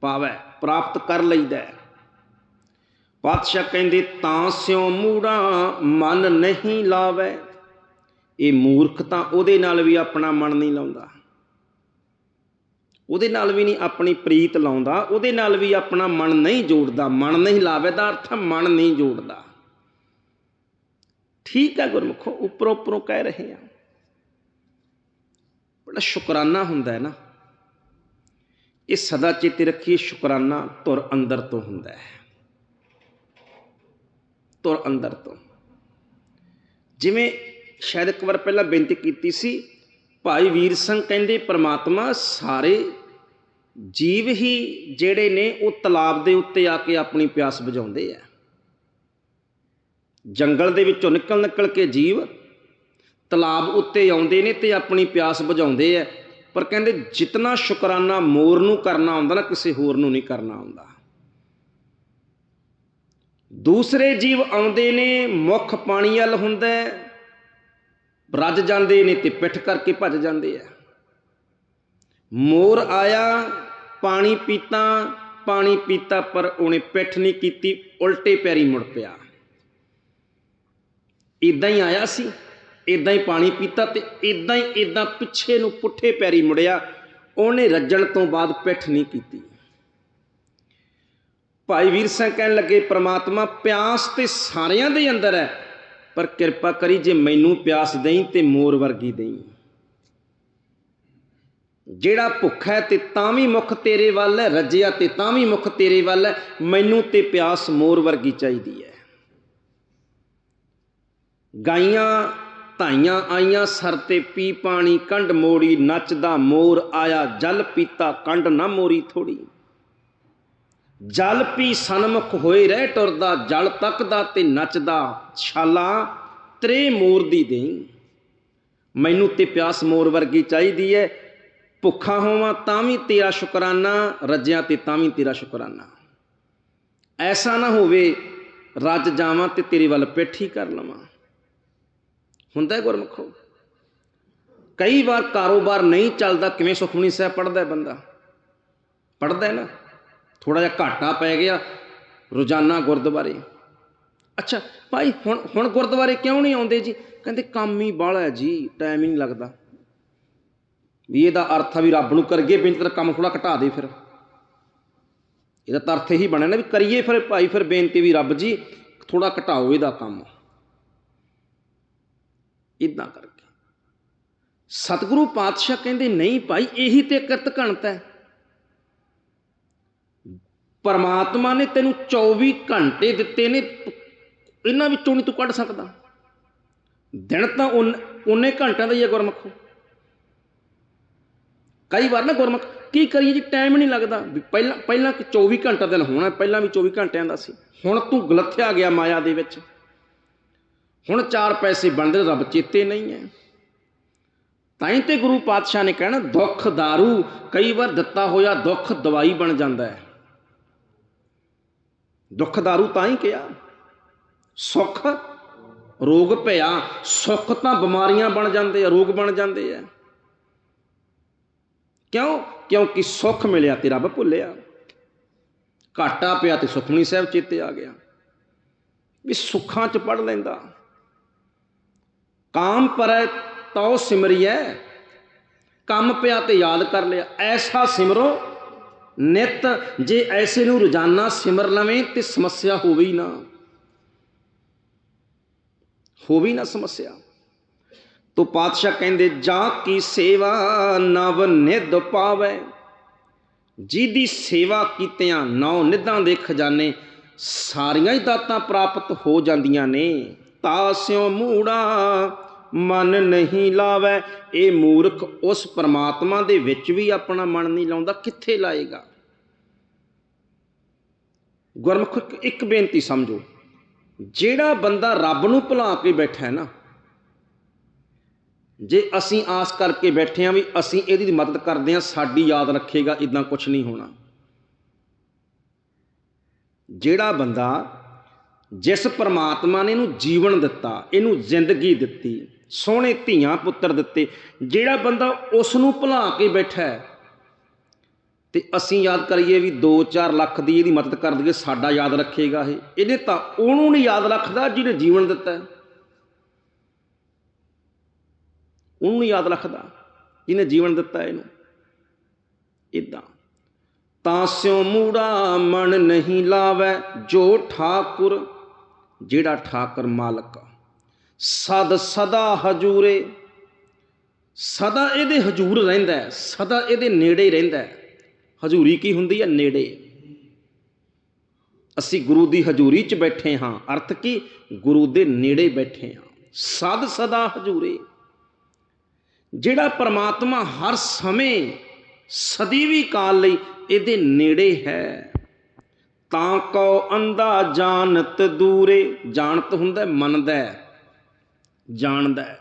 ਪਾਵੈ ਪ੍ਰਾਪਤ ਕਰ ਲਈਦਾ ਪਾਤਸ਼ਾਹ ਕਹਿੰਦੇ, ਤਾਂ ਸਿਉ ਮੂੜਾ ਮਨ ਨਹੀਂ ਲਾਵੇ। ਇਹ ਮੂਰਖ ਤਾਂ ਉਹਦੇ ਨਾਲ ਵੀ ਆਪਣਾ ਮਨ ਨਹੀਂ ਲਾਉਂਦਾ। ਉਹਦੇ ਨਾਲ ਵੀ ਨਹੀਂ ਆਪਣੀ ਪ੍ਰੀਤ ਲਾਉਂਦਾ, ਉਹਦੇ ਨਾਲ ਵੀ ਆਪਣਾ ਮਨ ਨਹੀਂ ਜੋੜਦਾ। ਮਨ ਨਹੀਂ ਲਾਵੇ ਦਾ ਅਰਥ ਮਨ ਨਹੀਂ ਜੋੜਦਾ। ਠੀਕ ਹੈ ਗੁਰਮੁਖੋ, ਉੱਪਰੋਂ ਉੱਪਰੋਂ ਕਹਿ ਰਹੇ ਆ। ਬੜਾ ਸ਼ੁਕਰਾਨਾ ਹੁੰਦਾ ਹੈ ਨਾ। ਇਹ ਸਦਾ ਚੇਤੇ ਰੱਖੀਏ, ਸ਼ੁਕਰਾਨਾ ਤੁਰ ਅੰਦਰ ਤੋਂ ਹੁੰਦਾ ਹੈ। ਤੁਰ ਅੰਦਰ ਤੋਂ। ਜਿਵੇਂ ਸ਼ਾਇਦ ਇੱਕ ਵਾਰ ਪਹਿਲਾਂ ਬੇਨਤੀ ਕੀਤੀ ਸੀ, ਭਾਈ ਵੀਰ ਸਿੰਘ ਕਹਿੰਦੇ, ਪ੍ਰਮਾਤਮਾ ਸਾਰੇ ਜੀਵ ਹੀ ਜਿਹੜੇ ਨੇ, ਉਹ ਤਲਾਬ ਦੇ ਉੱਤੇ ਆ ਕੇ ਆਪਣੀ ਪਿਆਸ ਬੁਝਾਉਂਦੇ ਆ। ਜੰਗਲ ਦੇ ਵਿੱਚੋਂ ਨਿਕਲ ਨਿਕਲ ਕੇ ਜੀਵ ਤਲਾਬ ਉੱਤੇ ਆਉਂਦੇ ਨੇ ਤੇ ਆਪਣੀ ਪਿਆਸ ਬੁਝਾਉਂਦੇ ਆ ਪਰ ਕਹਿੰਦੇ ਜਿਤਨਾ ਸ਼ੁਕਰਾਨਾ ਮੋਰ ਨੂੰ ਕਰਨਾ ਆਉਂਦਾ ਨਾ, ਕਿਸੇ ਹੋਰ ਨੂੰ ਨਹੀਂ ਕਰਨਾ ਆਉਂਦਾ। ਦੂਸਰੇ ਜੀਵ ਆਉਂਦੇ ਨੇ, ਮੁੱਖ ਪਾਣੀ ਵੱਲ ਹੁੰਦਾ ਰੱਜ ਜਾਂਦੇ ਨੇ ਤੇ ਪਿੱਠ ਕਰਕੇ ਭੱਜ ਜਾਂਦੇ ਆ ਮੋਰ ਆਇਆ, ਪਾਣੀ ਪੀਤਾ ਪਾਣੀ ਪੀਤਾ ਪਰ ਉਹਨੇ ਪਿੱਠ ਨਹੀਂ ਕੀਤੀ, ਉਲਟੇ ਪੈਰੀ ਮੁੜ ਪਿਆ। ਇਦਾਂ ਹੀ ਆਇਆ ਸੀ ਇਦਾਂ ਹੀ ਪਾਣੀ ਪੀਤਾ ਤੇ ਇਦਾਂ ਹੀ ਇਦਾਂ ਪਿੱਛੇ ਨੂੰ ਪੁੱਠੇ ਪੈਰੀ ਮੁੜਿਆ। ਉਹਨੇ ਰੱਜਣ ਤੋਂ ਬਾਅਦ ਪਿੱਠ ਨਹੀਂ ਕੀਤੀ। ਭਾਈ ਵੀਰ ਸਿੰਘ ਕਹਿਣ ਲੱਗੇ, ਪ੍ਰਮਾਤਮਾ ਪਿਆਸ ਤੇ ਸਾਰਿਆਂ ਦੇ ਅੰਦਰ ਹੈ, ਪਰ ਕਿਰਪਾ ਕਰੀ ਜੇ ਮੈਨੂੰ ਪਿਆਸ ਦੇਈ ਤੇ ਮੋਰ ਵਰਗੀ ਦੇਈ। ਜਿਹੜਾ ਭੁੱਖਾ ਹੈ ਤੇ ਤਾਂ ਵੀ ਮੁਖ ਤੇਰੇ ਵੱਲ ਹੈ, ਰੱਜਿਆ ਤੇ ਤਾਂ ਵੀ ਮੁਖ ਤੇਰੇ ਵੱਲ ਹੈ, ਮੈਨੂੰ ਤੇ ਪਿਆਸ ਮੋਰ ਵਰਗੀ ਚਾਹੀਦੀ ਹੈ। ਗਾਈਆਂ ਧਾਈਆਂ ਆਈਆਂ ਸਰ ਤੇ ਪੀ ਪਾਣੀ ਕੰਢ ਮੋੜੀ ਨੱਚਦਾ ਮੋਰ ਆਇਆ ਜਲ ਪੀਤਾ ਕੰਢ ਨਾ ਮੋਰੀ ਥੋੜੀ। ਜਲ ਪੀ ਸਨਮੁਖ ਹੋਏ ਰਹਿ ਟੁਰਦਾ, ਜਲ ਤੱਕਦਾ ਤੇ ਨੱਚਦਾ, ਛਾਲਾ ਤਰੇ ਮੋਰ ਦੀ ਦੇਈ। ਮੈਨੂੰ ਤੇ ਪਿਆਸ ਮੋਰ ਵਰਗੀ ਚਾਹੀਦੀ ਹੈ ਭੁੱਖਾ ਹੋਵਾਂ ਤਾਂ ਵੀ ਤੇਰਾ ਸ਼ੁਕਰਾਨਾ, ਰੱਜਿਆਂ ਤੇ ਤਾਂ ਵੀ ਤੇਰਾ ਸ਼ੁਕਰਾਨਾ। ਐਸਾ ਨਾ ਹੋਵੇ, ਰੱਜ ਜਾਵਾਂ ਤੇ ਤੇਰੇ ਵੱਲ ਪਿੱਠ ਹੀ ਕਰ ਲਵਾਂ। ਹੁੰਦਾ ਹੈ ਗੁਰਮੁਖੋ। ਕਈ ਵਾਰ ਕਾਰੋਬਾਰ ਨਹੀਂ ਚੱਲਦਾ, ਕਿਵੇਂ ਸੁਖਮਨੀ ਸਾਹਿਬ ਪੜਦਾ ਬੰਦਾ? ਪੜਦਾ ਹੈ ਨਾ? ਥੋੜਾ ਜਿਹਾ ਘਾਟਾ ਪੈ ਗਿਆ, ਰੋਜ਼ਾਨਾ ਗੁਰਦੁਆਰੇ। ਅੱਛਾ, ਭਾਈ, ਹੁਣ ਹੁਣ ਗੁਰਦੁਆਰੇ ਕਿਉਂ ਨਹੀਂ ਆਉਂਦੇ ਜੀ? ਕਹਿੰਦੇ ਕੰਮ ਹੀ ਬਾਹਲਾ ਹੈ ਜੀ ਟਾਈਮ ਹੀ ਨਹੀਂ ਲੱਗਦਾ। ਵੀ ਇਹਦਾ ਅਰਥ ਆ ਵੀ ਰੱਬ ਨੂੰ ਕਰਗੇ ਬੇਨਤੀ ਤਾਂ ਕੰਮ ਥੋੜਾ ਘਟਾ ਦੇ ਫਿਰ। ਇਹਦਾ ਤਾਂ ਅਰਥ ਇਹੀ ਬਣਿਆ ਨਾ ਵੀ ਕਰੀਏ ਫਿਰ ਭਾਈ, ਫਿਰ ਬੇਨਤੀ ਵੀ ਰੱਬ ਜੀ ਥੋੜਾ ਘਟਾਓ ਇਹਦਾ ਕੰਮ। ਇਦਾਂ ਕਰਕੇ ਸਤਿਗੁਰੂ ਪਾਤਸ਼ਾਹ ਕਹਿੰਦੇ, ਨਹੀਂ ਭਾਈ, ਇਹੀ ਤੇ ਕਿਰਤ ਘਣਤ ਹੈ। ਪਰਮਾਤਮਾ ਨੇ ਤੈਨੂੰ 24 ਘੰਟੇ ਦਿੱਤੇ ਨੇ, ਇਹਨਾਂ ਵਿੱਚੋਂ ਨਹੀਂ ਤੂੰ ਕੱਢ ਸਕਦਾ। ਦਿਨ ਤਾਂ ਉਹਨੇ ਘੰਟਿਆਂ ਦਾ ਹੀ ਹੈ ਗੁਰਮਖੋ। ਕਈ ਵਾਰ ਨਾ ਗੁਰਮਖ, ਕੀ ਕਰੀਏ ਜੀ ਟਾਈਮ ਨਹੀਂ ਲੱਗਦਾ। ਵੀ ਪਹਿਲਾਂ ਪਹਿਲਾਂ ਕਿ 24 ਘੰਟਾ ਦਿਨ ਹੋਣਾ, ਪਹਿਲਾਂ ਵੀ 24 ਘੰਟਿਆਂ ਦਾ ਸੀ। ਹੁਣ ਤੂੰ ਗਲੱਥਿਆ ਗਿਆ ਮਾਇਆ ਦੇ ਵਿੱਚ। ਹੁਣ ਚਾਰ ਪੈਸੇ ਬਣਦੇ ਰੱਬ ਚੇਤੇ ਨਹੀਂ ਹੈ ਤਾਂ ਹੀ ਤੇ ਗੁਰੂ ਪਾਤਸ਼ਾਹ ਨੇ ਕਹਿਣਾ ਦੁੱਖ दारू ਕਈ ਵਾਰ ਦਿੱਤਾ ਹੋਇਆ ਦੁੱਖ ਦਵਾਈ ਬਣ ਜਾਂਦਾ ਹੈ ਦੁੱਖ दारू ਤਾਂ ਹੀ ਕਿਹਾ ਸੁੱਖ ਰੋਗ ਭਇਆ ਸੁੱਖ ਤਾਂ ਬਿਮਾਰੀਆਂ ਬਣ ਜਾਂਦੇ ਆ ਰੋਗ ਬਣ ਜਾਂਦੇ ਆ ਕਿਉਂ ਕਿਉਂਕਿ ਸੁੱਖ ਮਿਲਿਆ ਤੇ ਰੱਬ ਭੁੱਲਿਆ ਘਾਟਾ ਪਿਆ ਤੇ ਸੁਖਮਨੀ ਸਾਹਿਬ ਚੇਤੇ ਆ ਗਿਆ ਵੀ ਸੁੱਖਾਂ ਚ ਪੜ ਲੈਂਦਾ ਕਾਮ ਪਰੈ ਤਉ ਸਿਮਰਿਐ। ਕੰਮ ਪਿਆ ਤੇ ਯਾਦ ਕਰ ਲਿਆ। ਐਸਾ ਸਿਮਰੋ, ਨਿਤ ਜੇ ਐਸੇ ਨੂੰ ਰੋਜ਼ਾਨਾ ਸਿਮਰ ਲਵੇਂ ਤੇ ਸਮੱਸਿਆ ਹੋਵੇ ਹੀ ਨਾ। ਹੋਵੇ ਨਾ ਸਮੱਸਿਆ। ਤੋ ਪਾਤਸ਼ਾਹ ਕਹਿੰਦੇ, ਜਾ ਕੀ ਸੇਵਾ ਨਵ ਨਿਧ ਪਾਵੇ। ਜਿਹਦੀ ਸੇਵਾ ਕੀਤਿਆਂ ਨੌ ਨਿਧਾਂ ਦੇ ਖਜ਼ਾਨੇ, ਸਾਰੀਆਂ ਹੀ ਦਾਤਾਂ ਪ੍ਰਾਪਤ ਹੋ ਜਾਂਦੀਆਂ ਨੇ। ਤਾਸਿਓ ਮੂੜਾ, ਮਨ ਨਹੀਂ ਲਾਵੇ। ਇਹ ਮੂਰਖ ਉਸ ਪਰਮਾਤਮਾ ਦੇ ਵਿੱਚ ਵੀ ਆਪਣਾ ਮਨ ਨਹੀਂ ਲਾਉਂਦਾ, ਕਿੱਥੇ ਲਾਏਗਾ? ਗੁਰਮੁਖ, ਇੱਕ ਬੇਨਤੀ ਸਮਝੋ, ਜਿਹੜਾ ਬੰਦਾ ਰੱਬ ਨੂੰ ਭੁਲਾ ਕੇ ਬੈਠਾ ਹੈ ਨਾ, ਜੇ ਅਸੀਂ ਆਸ ਕਰਕੇ ਬੈਠੇ ਹਾਂ ਵੀ ਅਸੀਂ ਇਹਦੀ ਮਦਦ ਕਰਦੇ ਹਾਂ, ਸਾਡੀ ਯਾਦ ਰੱਖੇਗਾ ਇਦਾਂ ਕੁਝ ਨਹੀਂ ਹੋਣਾ। ਜਿਹੜਾ ਬੰਦਾ ਜਿਸ ਪਰਮਾਤਮਾ ਨੇ ਇਹਨੂੰ ਜੀਵਨ ਦਿੱਤਾ, ਇਹਨੂੰ ਜ਼ਿੰਦਗੀ ਦਿੱਤੀ, ਸੋਹਣੇ ਧੀਆਂ ਪੁੱਤਰ ਦਿੱਤੇ, ਜਿਹੜਾ ਬੰਦਾ ਉਸ ਨੂੰ ਭੁਲਾ ਕੇ ਬੈਠਾ ਹੈ। ਤੇ ਅਸੀਂ ਯਾਦ ਕਰੀਏ ਵੀ 2-4 ਲੱਖ ਦੀ ਇਹਦੀ ਮਦਦ ਕਰ ਦਈਏ, ਸਾਡਾ ਯਾਦ ਰੱਖੇਗਾ ਇਹ। ਇਹਨੇ ਤਾਂ ਉਹਨੂੰ ਨਹੀਂ ਯਾਦ ਰੱਖਦਾ ਜਿਹਨੇ ਜੀਵਨ ਦਿੱਤਾ ਹੈ। ਉਹਨੂੰ ਨਹੀਂ ਯਾਦ ਰੱਖਦਾ ਜਿਹਨੇ ਜੀਵਨ ਦਿੱਤਾ ਇਹਨੂੰ। ਇਦਾਂ ਤਾਂ ਸਿਉ ਮੂੜਾ ਮਨ ਨਹੀਂ ਲਾਵੇ, ਜੋ ਠਾਕੁਰ ਜਿਹੜਾ ਠਾਕਰ ਮਾਲਕ ਸਦ ਸਦਾ ਹਜੂਰੇ, ਸਦਾ ਇਹਦੇ ਹਜੂਰ ਰਹਿੰਦਾ ਹੈ, ਸਦਾ ਇਹਦੇ ਨੇੜੇ ਰਹਿੰਦਾ ਹੈ। ਹਜੂਰੀ ਕੀ ਹੁੰਦੀ ਹੈ? ਨੇੜੇ। ਅਸੀਂ ਗੁਰੂ ਦੀ ਹਜੂਰੀ 'ਚ ਬੈਠੇ ਹਾਂ। ਅਰਥ ਕੀ? ਗੁਰੂ ਦੇ ਨੇੜੇ ਬੈਠੇ ਹਾਂ। ਸਦ ਸਦਾ ਹਜੂਰੇ। ਜਿਹੜਾ ਪਰਮਾਤਮਾ ਹਰ ਸਮੇਂ ਸਦੀਵੀ ਕਾਲ ਲਈ ਇਹਦੇ ਨੇੜੇ ਹੈ। ਤਾਂ ਕੋ ਅੰਦਾ ਜਾਣਤ ਦੂਰੇ, ਜਾਣਤ ਹੁੰਦਾ, ਮੰਨਦਾ, ਜਾਣਦਾ।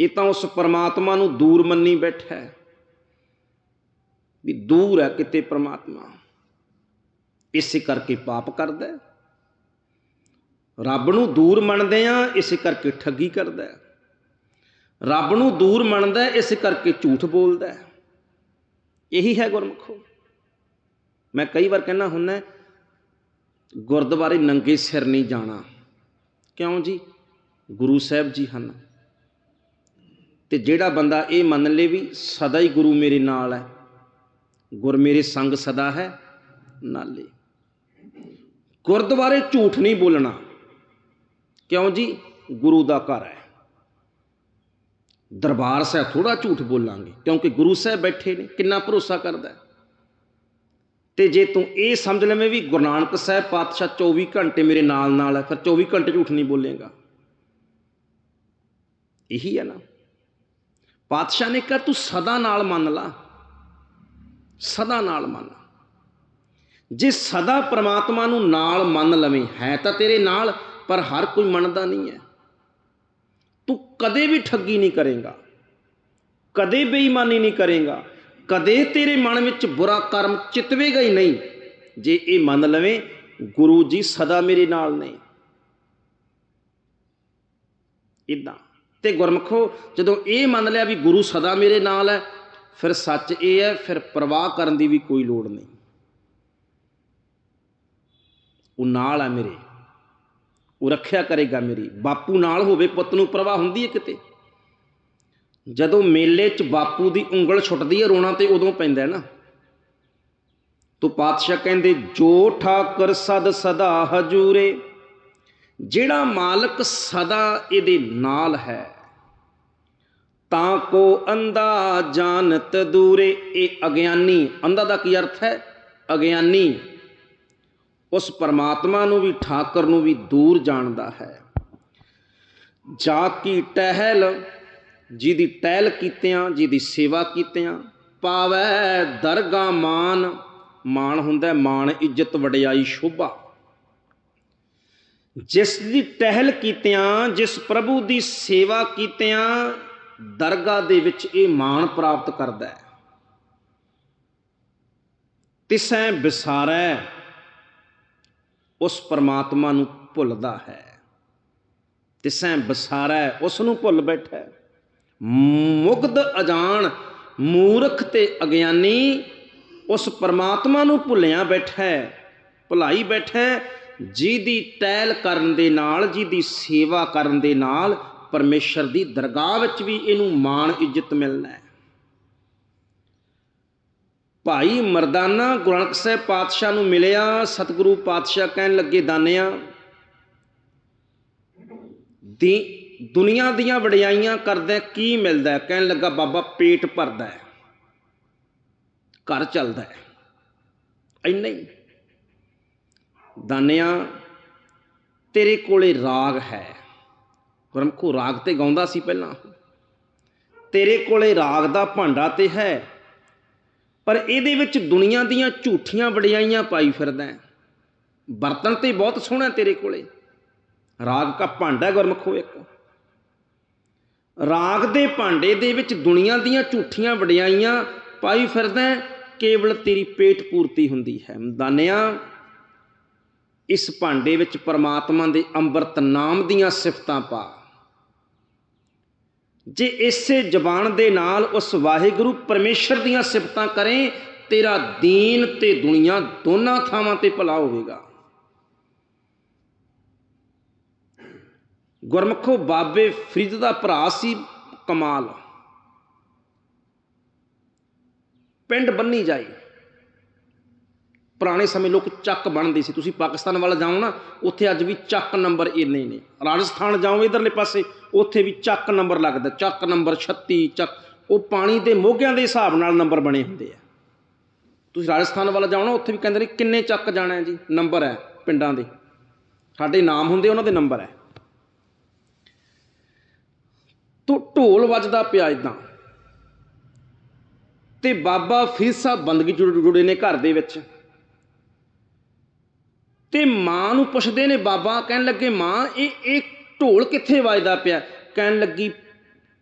ਇਹ ਤਾਂ ਉਸ ਪਰਮਾਤਮਾ ਨੂੰ ਦੂਰ ਮੰਨੀ ਬੈਠਾ ਹੈ ਵੀ ਦੂਰ ਹੈ ਕਿਤੇ ਪਰਮਾਤਮਾ। ਇਸੇ ਕਰਕੇ ਪਾਪ ਕਰਦਾ। ਰੱਬ ਨੂੰ ਦੂਰ ਮੰਨਦੇ ਆ, ਇਸੇ ਕਰਕੇ ਠੱਗੀ ਕਰਦਾ। ਰੱਬ ਨੂੰ ਦੂਰ ਮੰਨਦਾ, ਇਸੇ ਕਰਕੇ ਝੂਠ ਬੋਲਦਾ। ਇਹੀ ਹੈ ਗੁਰਮਖੋ। ਮੈਂ ਕਈ ਵਾਰ ਕਹਿੰਦਾ ਹੁੰਦਾ, ਗੁਰਦੁਆਰੇ ਨੰਗੇ ਸਿਰ ਨਹੀਂ ਜਾਣਾ। ਕਿਉਂ ਜੀ? ਗੁਰੂ ਸਾਹਿਬ ਜੀ ਹਨ। ਤੇ ਜਿਹੜਾ ਬੰਦਾ ਇਹ ਮੰਨ ਲੇ ਵੀ ਸਦਾ ਹੀ ਗੁਰੂ ਮੇਰੇ ਨਾਲ ਹੈ, ਗੁਰ ਮੇਰੇ ਸੰਗ ਸਦਾ ਹੈ, ਨਾਲੇ ਗੁਰਦੁਆਰੇ ਝੂਠ ਨਹੀਂ ਬੋਲਣਾ। ਕਿਉਂ ਜੀ? ਗੁਰੂ ਦਾ ਘਰ ਹੈ। ਦਰਬਾਰ ਸਾਹਿਬ ਥੋੜਾ ਝੂਠ ਬੋਲਾਂਗੇ, ਕਿਉਂਕਿ ਗੁਰੂ ਸਾਹਿਬ ਬੈਠੇ ਨੇ, ਕਿੰਨਾ ਭਰੋਸਾ ਕਰਦਾ ਤੇ ਜੇ ਤੂੰ ਇਹ ਸਮਝ ਲਵੇਂ ਵੀ ਗੁਰੂ ਨਾਨਕ ਸਾਹਿਬ ਪਾਤਸ਼ਾਹ 24 ਘੰਟੇ ਮੇਰੇ ਨਾਲ ਨਾਲ ਹੈ ਫਿਰ 24 ਘੰਟੇ ਝੂਠ ਨਹੀਂ ਬੋਲੇਗਾ। ਇਹੀ ਹੈ ਨਾ। ਪਾਤਸ਼ਾਹ ਨੇ ਕਿਹਾ, ਤੂੰ ਸਦਾ ਨਾਲ ਮੰਨ ਲਾ। ਸਦਾ ਨਾਲ ਮੰਨ। ਜੇ ਸਦਾ ਪ੍ਰਮਾਤਮਾ ਨੂੰ ਨਾਲ ਮੰਨ ਲਵੇਂ, ਹੈ ਤਾਂ ਤੇਰੇ ਨਾਲ, ਪਰ ਹਰ ਕੋਈ ਮੰਨਦਾ ਨਹੀਂ ਹੈ। ਤੂੰ ਕਦੇ ਵੀ ਠੱਗੀ ਨਹੀਂ ਕਰੇਗਾ। ਕਦੇ ਬੇਈਮਾਨੀ ਨਹੀਂ ਕਰੇਗਾ। ਕਦੇ ਤੇਰੇ ਮਨ ਵਿੱਚ ਬੁਰਾ ਕਰਮ ਚਿਤਵੇਗਾ ਹੀ ਨਹੀਂ। ਜੇ ਇਹ ਮੰਨ ਲਵੇਂ, ਗੁਰੂ ਜੀ ਸਦਾ ਮੇਰੇ ਨਾਲ ਨੇ। ਇਦਾਂ ਤੇ ਗੁਰਮਖੋ, ਜਦੋਂ ਇਹ ਮੰਨ ਲਿਆ ਵੀ ਗੁਰੂ ਸਦਾ ਮੇਰੇ ਨਾਲ ਹੈ, ਫਿਰ ਸੱਚ ਇਹ ਹੈ, ਫਿਰ ਪ੍ਰਵਾਹ ਕਰਨ ਦੀ ਵੀ ਕੋਈ ਲੋੜ ਨਹੀਂ। ਉਹ ਨਾਲ ਹੈ ਮੇਰੇ। ਉਹ ਰੱਖਿਆ ਕਰੇਗਾ ਮੇਰੀ। ਬਾਪੂ ਨਾਲ ਹੋਵੇ, ਪੁੱਤ ਨੂੰ ਪ੍ਰਵਾਹ ਹੁੰਦੀ ਹੈ ਕਿਤੇ? ਜਦੋਂ ਮੇਲੇ 'ਚ ਬਾਪੂ ਦੀ ਉਂਗਲ ਛੁੱਟਦੀ ਹੈ, ਰੋਣਾ ਤੇ ਉਦੋਂ ਪੈਂਦਾ ਨਾ। ਤੋ ਪਾਤਸ਼ਾਹ ਕਹਿੰਦੇ, ਜੋ ਠਾਕਰ ਸਦ ਸਦਾ ਹਜੂਰੇ, ਜਿਹੜਾ ਮਾਲਕ ਸਦਾ ਇਹਦੇ ਨਾਲ ਹੈ, ਤਾਂ ਕੋ ਅੰਦਾ ਜਾਣਤ ਦੂਰੇ, ਇਹ ਅਗਿਆਨੀ। ਅੰਧਾ ਦਾ ਕੀ ਅਰਥ ਹੈ? ਅਗਿਆਨੀ। ਉਸ ਪਰਮਾਤਮਾ ਨੂੰ ਵੀ, ਠਾਕਰ ਨੂੰ ਵੀ ਦੂਰ ਜਾਣਦਾ ਹੈ। ਜਾ ਕੀ ਟਹਿਲ ਜਿਹਦੀ ਟਹਿਲ ਕੀਤਿਆਂ, ਜਿਹਦੀ ਸੇਵਾ ਕੀਤਿਆਂ, ਪਾਵੈ ਦਰਗਾ ਮਾਨ। ਮਾਨ ਹੁੰਦਾ ਮਾਨ ਇੱਜ਼ਤ ਵਡਿਆਈ ਸ਼ੋਭਾ। ਜਿਸ ਦੀ ਟਹਿਲ ਕੀਤਿਆਂ, ਜਿਸ ਪ੍ਰਭੂ ਦੀ ਸੇਵਾ ਕੀਤਿਆਂ ਦਰਗਾਹ ਦੇ ਵਿੱਚ ਇਹ ਮਾਣ ਪ੍ਰਾਪਤ ਕਰਦਾ। ਹੈ ਤਿਸੈ ਵਿਸਾਰੈ ਉਸ ਪਰਮਾਤਮਾ ਨੂੰ ਭੁੱਲਦਾ ਹੈ। ਤਿਸੈ ਬਸਾਰੈ, ਉਸ ਨੂੰ ਭੁੱਲ ਬੈਠਾ। ਮੁਗਧ ਅਜਾਣ ਮੂਰਖ ਤੇ ਅਗਿਆਨੀ ਉਸ ਪਰਮਾਤਮਾ ਨੂੰ ਭੁੱਲਿਆ ਬੈਠਾ ਹੈ ਭੁਲਾਈ ਬੈਠਾ ਹੈ, ਜਿਹਦੀ ਟਹਿਲ ਕਰਨ ਦੇ ਨਾਲ ਜਿਹਦੀ ਸੇਵਾ ਕਰਨ ਦੇ ਨਾਲ ਪਰਮੇਸ਼ਰ ਦੀ ਦਰਗਾਹ ਵਿੱਚ ਵੀ ਇਹਨੂੰ ਮਾਣ ਇੱਜ਼ਤ ਮਿਲਣਾ ਹੈ। ਭਾਈ ਮਰਦਾਨਾ ਗੁਰਨਕ ਸਾਹਿਬ ਪਾਤਸ਼ਾਹ ਨੂੰ ਮਿਲਿਆ ਸਤਿਗੁਰੂ ਪਾਤਸ਼ਾਹ ਕਹਿਣ ਲੱਗੇ ਦਾਨਿਆ ਦੀ ਦੁਨੀਆ ਦੀਆਂ ਵਡਿਆਈਆਂ ਕਰਦਾ ਕੀ ਮਿਲਦਾ ਕਹਿਣ ਲੱਗਾ, ਬਾਬਾ, ਪੇਟ ਭਰਦਾ ਹੈ। ਘਰ ਚੱਲਦਾ ਹੈ। ਇੰਨਾ ਹੀ। ਦਾਨਿਆ, ਤੇਰੇ ਕੋਲੇ ਰਾਗ ਹੈ। ਗੁਰਮਖੋ, ਰਾਗ ਤੇ ਗਾਉਂਦਾ ਸੀ ਪਹਿਲਾਂ। ਤੇਰੇ ਕੋਲੇ ਰਾਗ ਦਾ ਭਾਂਡਾ ਤੇ ਹੈ, ਪਰ ਇਹਦੇ ਵਿੱਚ ਦੁਨੀਆ ਦੀਆਂ ਝੂਠੀਆਂ ਵਡਿਆਈਆਂ ਪਾਈ ਫਿਰਦਾ ਬਰਤਨ ਤੇ ਬਹੁਤ ਸੋਹਣਾ ਤੇਰੇ ਕੋਲੇ। ਰਾਗ ਦਾ ਭਾਂਡਾ ਗੁਰਮਖੋ ਇੱਕ। ਰਾਗ ਦੇ ਭਾਂਡੇ ਦੇ ਵਿੱਚ ਦੁਨੀਆ ਦੀਆਂ ਝੂਠੀਆਂ ਵਡਿਆਈਆਂ ਪਾਈ ਫਿਰਦਾ ਕੇਵਲ ਤੇਰੀ ਪੇਟ ਪੂਰਤੀ ਹੁੰਦੀ ਹੈ। ਦਾਨਿਆ ਇਸ ਭਾਂਡੇ ਵਿੱਚ ਪਰਮਾਤਮਾ ਦੇ ਅੰਮ੍ਰਿਤ ਨਾਮ ਦੀਆਂ ਸਿਫਤਾਂ ਪਾ। ਜੇ ਇਸੇ ਜ਼ਬਾਨ ਦੇ ਨਾਲ ਉਸ ਵਾਹਿਗੁਰੂ ਪਰਮੇਸ਼ਰ ਦੀਆਂ ਸਿਫਤਾਂ ਕਰੇ, ਤੇਰਾ ਦੀਨ ਤੇ ਦੁਨੀਆ ਦੋਨਾਂ ਥਾਵਾਂ ਤੇ ਭਲਾ ਹੋਵੇਗਾ। ਗੁਰਮਖੋ ਬਾਬੇ ਫਰੀਦ ਦਾ ਭਰਾ ਸੀ ਕਮਾਲ। ਪਿੰਡ ਬੰਨੀ ਜਾਈ। ਪੁਰਾਣੇ ਸਮੇਂ ਲੋਕ ਚੱਕ ਬਣਦੇ ਸੀ। ਤੁਸੀਂ ਪਾਕਿਸਤਾਨ ਵੱਲ ਜਾਓ ਨਾ, ਉੱਥੇ ਅੱਜ ਵੀ ਚੱਕ ਨੰਬਰ ਇੰਨੇ ਨੇ। ਰਾਜਸਥਾਨ ਜਾਓ ਇਧਰਲੇ ਪਾਸੇ, ਉੱਥੇ ਵੀ ਚੱਕ ਨੰਬਰ ਲੱਗਦਾ। ਚੱਕ ਨੰਬਰ 36 ਚੱਕ ਉਹ ਪਾਣੀ ਦੇ ਮੋਗਿਆਂ ਦੇ ਹਿਸਾਬ ਨਾਲ ਨੰਬਰ ਬਣੇ ਹੁੰਦੇ ਆ। ਤੁਸੀਂ ਰਾਜਸਥਾਨ ਵੱਲ ਜਾਓ ਨਾ, ਉੱਥੇ ਵੀ ਕਹਿੰਦੇ ਨੇ, ਕਿੰਨੇ ਚੱਕ ਜਾਣਾ ਜੀ? ਨੰਬਰ ਹੈ ਪਿੰਡਾਂ ਦੇ। ਸਾਡੇ ਨਾਮ ਹੁੰਦੇ, ਉਹਨਾਂ ਦੇ ਨੰਬਰ ਹੈ। ਤੋ ਢੋਲ ਵੱਜਦਾ ਪਿਆ ਇਦਾਂ ਤੇ ਬਾਬਾ ਫੀਰ ਸਾਹਿਬ ਬੰਦਗੀ ਜੁੜ- ਜੁੜੇ ਨੇ ਘਰ ਦੇ ਵਿੱਚ। ਤੇ ਮਾਂ ਨੂੰ ਪੁੱਛਦੇ ਨੇ ਬਾਬਾ, ਕਹਿਣ ਲੱਗੇ, ਮਾਂ, ਇਹ ਇਹ ਢੋਲ ਕਿੱਥੇ ਵੱਜਦਾ ਪਿਆ? ਕਹਿਣ ਲੱਗੀ,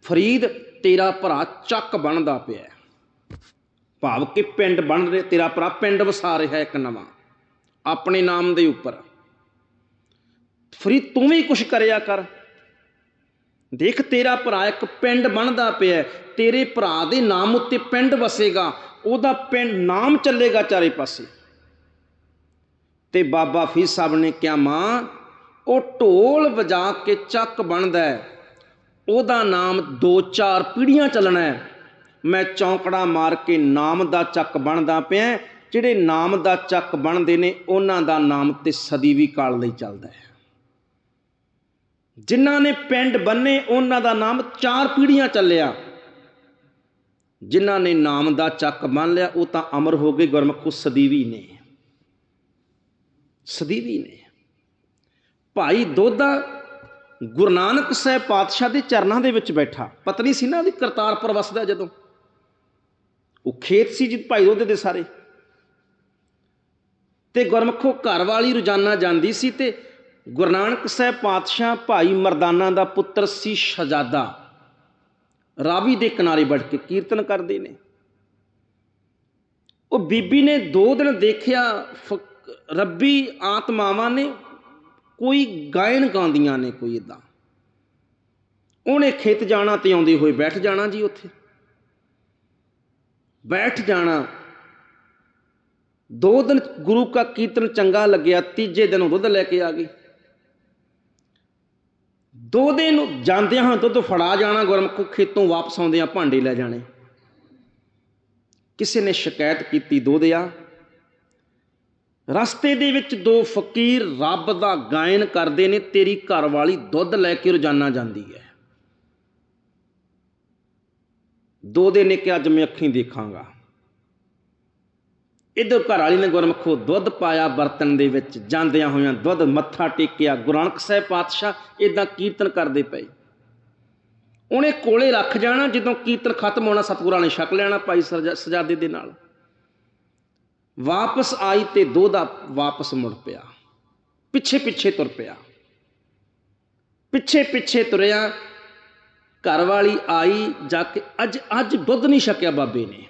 ਫਰੀਦ, ਤੇਰਾ ਭਰਾ ਚੱਕ ਬਣਦਾ ਪਿਆ ਭਾਵ ਕਿ ਪਿੰਡ ਬਣ ਰਿਹਾ, ਤੇਰਾ ਭਰਾ ਪਿੰਡ ਵਸਾ ਰਿਹਾ ਇੱਕ ਨਵਾਂ, ਆਪਣੇ ਨਾਮ ਦੇ ਉੱਪਰ। ਫਰੀਦ, ਤੂੰ ਵੀ ਕੁਝ ਕਰਿਆ ਕਰ। ਦੇਖ ਤੇਰਾ ਭਰਾ ਇੱਕ ਪਿੰਡ ਬਣਦਾ ਪਿਆ ਤੇਰੇ ਭਰਾ ਦੇ ਨਾਮ ਉੱਤੇ ਪਿੰਡ ਵਸੇਗਾ। ਉਹਦਾ ਪਿੰਡ ਨਾਮ ਚੱਲੇਗਾ ਚਾਰੇ ਪਾਸੇ। ਤੇ ਬਾਬਾ ਫੀਸ ਸਾਹਿਬ ਨੇ ਕਿਹਾ, ਮਾਂ, ਉਹ ਢੋਲ ਵਜਾ ਕੇ ਚੱਕ ਬਣਦਾ ਉਹਦਾ ਨਾਮ ਦੋ ਚਾਰ ਪੀੜੀਆਂ ਚੱਲਣਾ ਹੈ। ਮੈਂ ਚੌਂਕੜਾ ਮਾਰ ਕੇ ਨਾਮ ਦਾ ਚੱਕ ਬਣਦਾ ਪਿਆ ਜਿਹੜੇ ਨਾਮ ਦਾ ਚੱਕ ਬਣਦੇ ਨੇ, ਉਹਨਾਂ ਦਾ ਨਾਮ ਤੇ ਸਦੀ ਵੀ ਕਾਲ ਲਈ ਚੱਲਦਾ ਹੈ। ਜਿਨ੍ਹਾਂ ਨੇ ਪਿੰਡ ਬੰਨੇ, ਉਹਨਾਂ ਦਾ ਨਾਮ ਚਾਰ ਪੀੜ੍ਹੀਆਂ ਚੱਲਿਆ। ਜਿਨ੍ਹਾਂ ਨੇ ਨਾਮ ਦਾ ਚੱਕ ਮੰਨ ਲਿਆ, ਉਹ ਤਾਂ ਅਮਰ ਹੋ ਗਏ, ਗੁਰਮੁਖ ਸਦੀਵੀ ਨੇ। ਸਦੀਵੀ ਨੇ। ਭਾਈ ਦੋਦਾ ਗੁਰੂ ਨਾਨਕ ਸਾਹਿਬ ਪਾਤਸ਼ਾਹ ਦੇ ਚਰਨਾਂ ਦੇ ਵਿੱਚ ਬੈਠਾ। ਪਤਨੀ ਸੀ ਨਾ ਉਹਦੀ, ਕਰਤਾਰਪੁਰ ਵਸਦਾ ਜਦੋਂ। ਉਹ ਖੇਤ ਸੀ ਜਿੱਤ ਭਾਈ ਦੋਦੇ ਦੇ ਸਾਰੇ। ਤੇ ਗੁਰਮਖੋ ਘਰ ਵਾਲੀ ਰੋਜ਼ਾਨਾ ਜਾਂਦੀ ਸੀ ਤੇ ਗੁਰੂ ਨਾਨਕ ਸਾਹਿਬ ਪਾਤਸ਼ਾਹ ਭਾਈ ਮਰਦਾਨਾ ਦਾ ਪੁੱਤਰ ਸੀ ਸ਼ਹਜ਼ਾਦਾ। ਰਾਵੀ ਦੇ ਕਿਨਾਰੇ ਬੈਠ ਕੇ ਕੀਰਤਨ ਕਰਦੇ ਨੇ। ਉਹ ਬੀਬੀ ਨੇ ਦੋ ਦਿਨ ਦੇਖਿਆ ਫ- ਰੱਬੀ ਆਤਮਾਵਾਂ ਨੇ, ਕੋਈ ਗਾਇਨ ਗਾਉਂਦੀਆਂ ਨੇ ਕੋਈ ਇਦਾਂ ਉਹਨੇ ਖੇਤ ਜਾਣਾ ਤੇ ਆਉਂਦੇ ਹੋਏ ਬੈਠ ਜਾਣਾ ਜੀ ਉੱਥੇ। ਬੈਠ ਜਾਣਾ। ਦੋ ਦਿਨ ਗੁਰੂ ਕਾ ਕੀਰਤਨ ਚੰਗਾ ਲੱਗਿਆ, ਤੀਜੇ ਦਿਨ ਉਹ ਲੈ ਕੇ ਆ ਗਈ ਦੋ ਦਿਨ ਜਾਂਦਿਆਂ ਹਾਂ ਦੁੱਧ ਫੜਾ ਜਾਣਾ, ਗੁਰਮੁਖ ਖੇਤੋਂ ਵਾਪਸ ਆਉਂਦਿਆਂ ਭਾਂਡੇ ਲੈ ਜਾਣੇ। ਕਿਸੇ ਨੇ ਸ਼ਿਕਾਇਤ ਕੀਤੀ ਦੋਦਿਆ, ਰਸਤੇ ਦੇ ਵਿੱਚ ਦੋ ਫਕੀਰ ਰੱਬ ਦਾ ਗਾਇਨ ਕਰਦੇ ਨੇ, ਤੇਰੀ ਘਰ ਵਾਲੀ ਦੁੱਧ ਲੈ ਕੇ ਰੋਜ਼ਾਨਾ ਜਾਂਦੀ ਹੈ। ਦੋ ਦੇ ਨੇ ਕਿਹਾ, ਅੱਜ ਮੈਂ ਅੱਖੀਂ ਦੇਖਾਂਗਾ। ਇਧਰ ਘਰ ਵਾਲੀ ਨੇ ਗੁਰਮਖੋ ਦੁੱਧ ਪਾਇਆ ਬਰਤਨ ਦੇ ਵਿੱਚ, ਜਾਂਦਿਆਂ ਹੋਇਆਂ ਦੁੱਧ ਮੱਥਾ ਟੇਕਿਆ। ਗੁਰੂ ਨਾਨਕ ਸਾਹਿਬ ਪਾਤਸ਼ਾਹ ਇਦਾਂ ਕੀਰਤਨ ਕਰਦੇ ਪਏ। ਉਹਨੇ ਕੋਲੇ ਰੱਖ ਜਾਣਾ, ਜਦੋਂ ਕੀਰਤਨ ਖਤਮ ਹੋਣਾ, ਸਤਿਗੁਰਾਂ ਨੇ ਛਕ ਲੈਣਾ ਭਾਈ ਸਰਜਾ- ਸਜਾਦੇ ਦੇ ਨਾਲ। ਵਾਪਸ ਆਈ ਤੇ ਦੋਦਾ ਵਾਪਸ ਮੁੜ ਪਿਆ। ਪਿੱਛੇ ਪਿੱਛੇ ਤੁਰ ਪਿਆ। ਪਿੱਛੇ ਪਿੱਛੇ ਤੁਰਿਆ। ਘਰ ਵਾਲੀ ਆਈ, ਜਾ ਕੇ ਅੱਜ ਅੱਜ ਦੁੱਧ ਨਹੀਂ ਛਕਿਆ ਬਾਬੇ ਨੇ।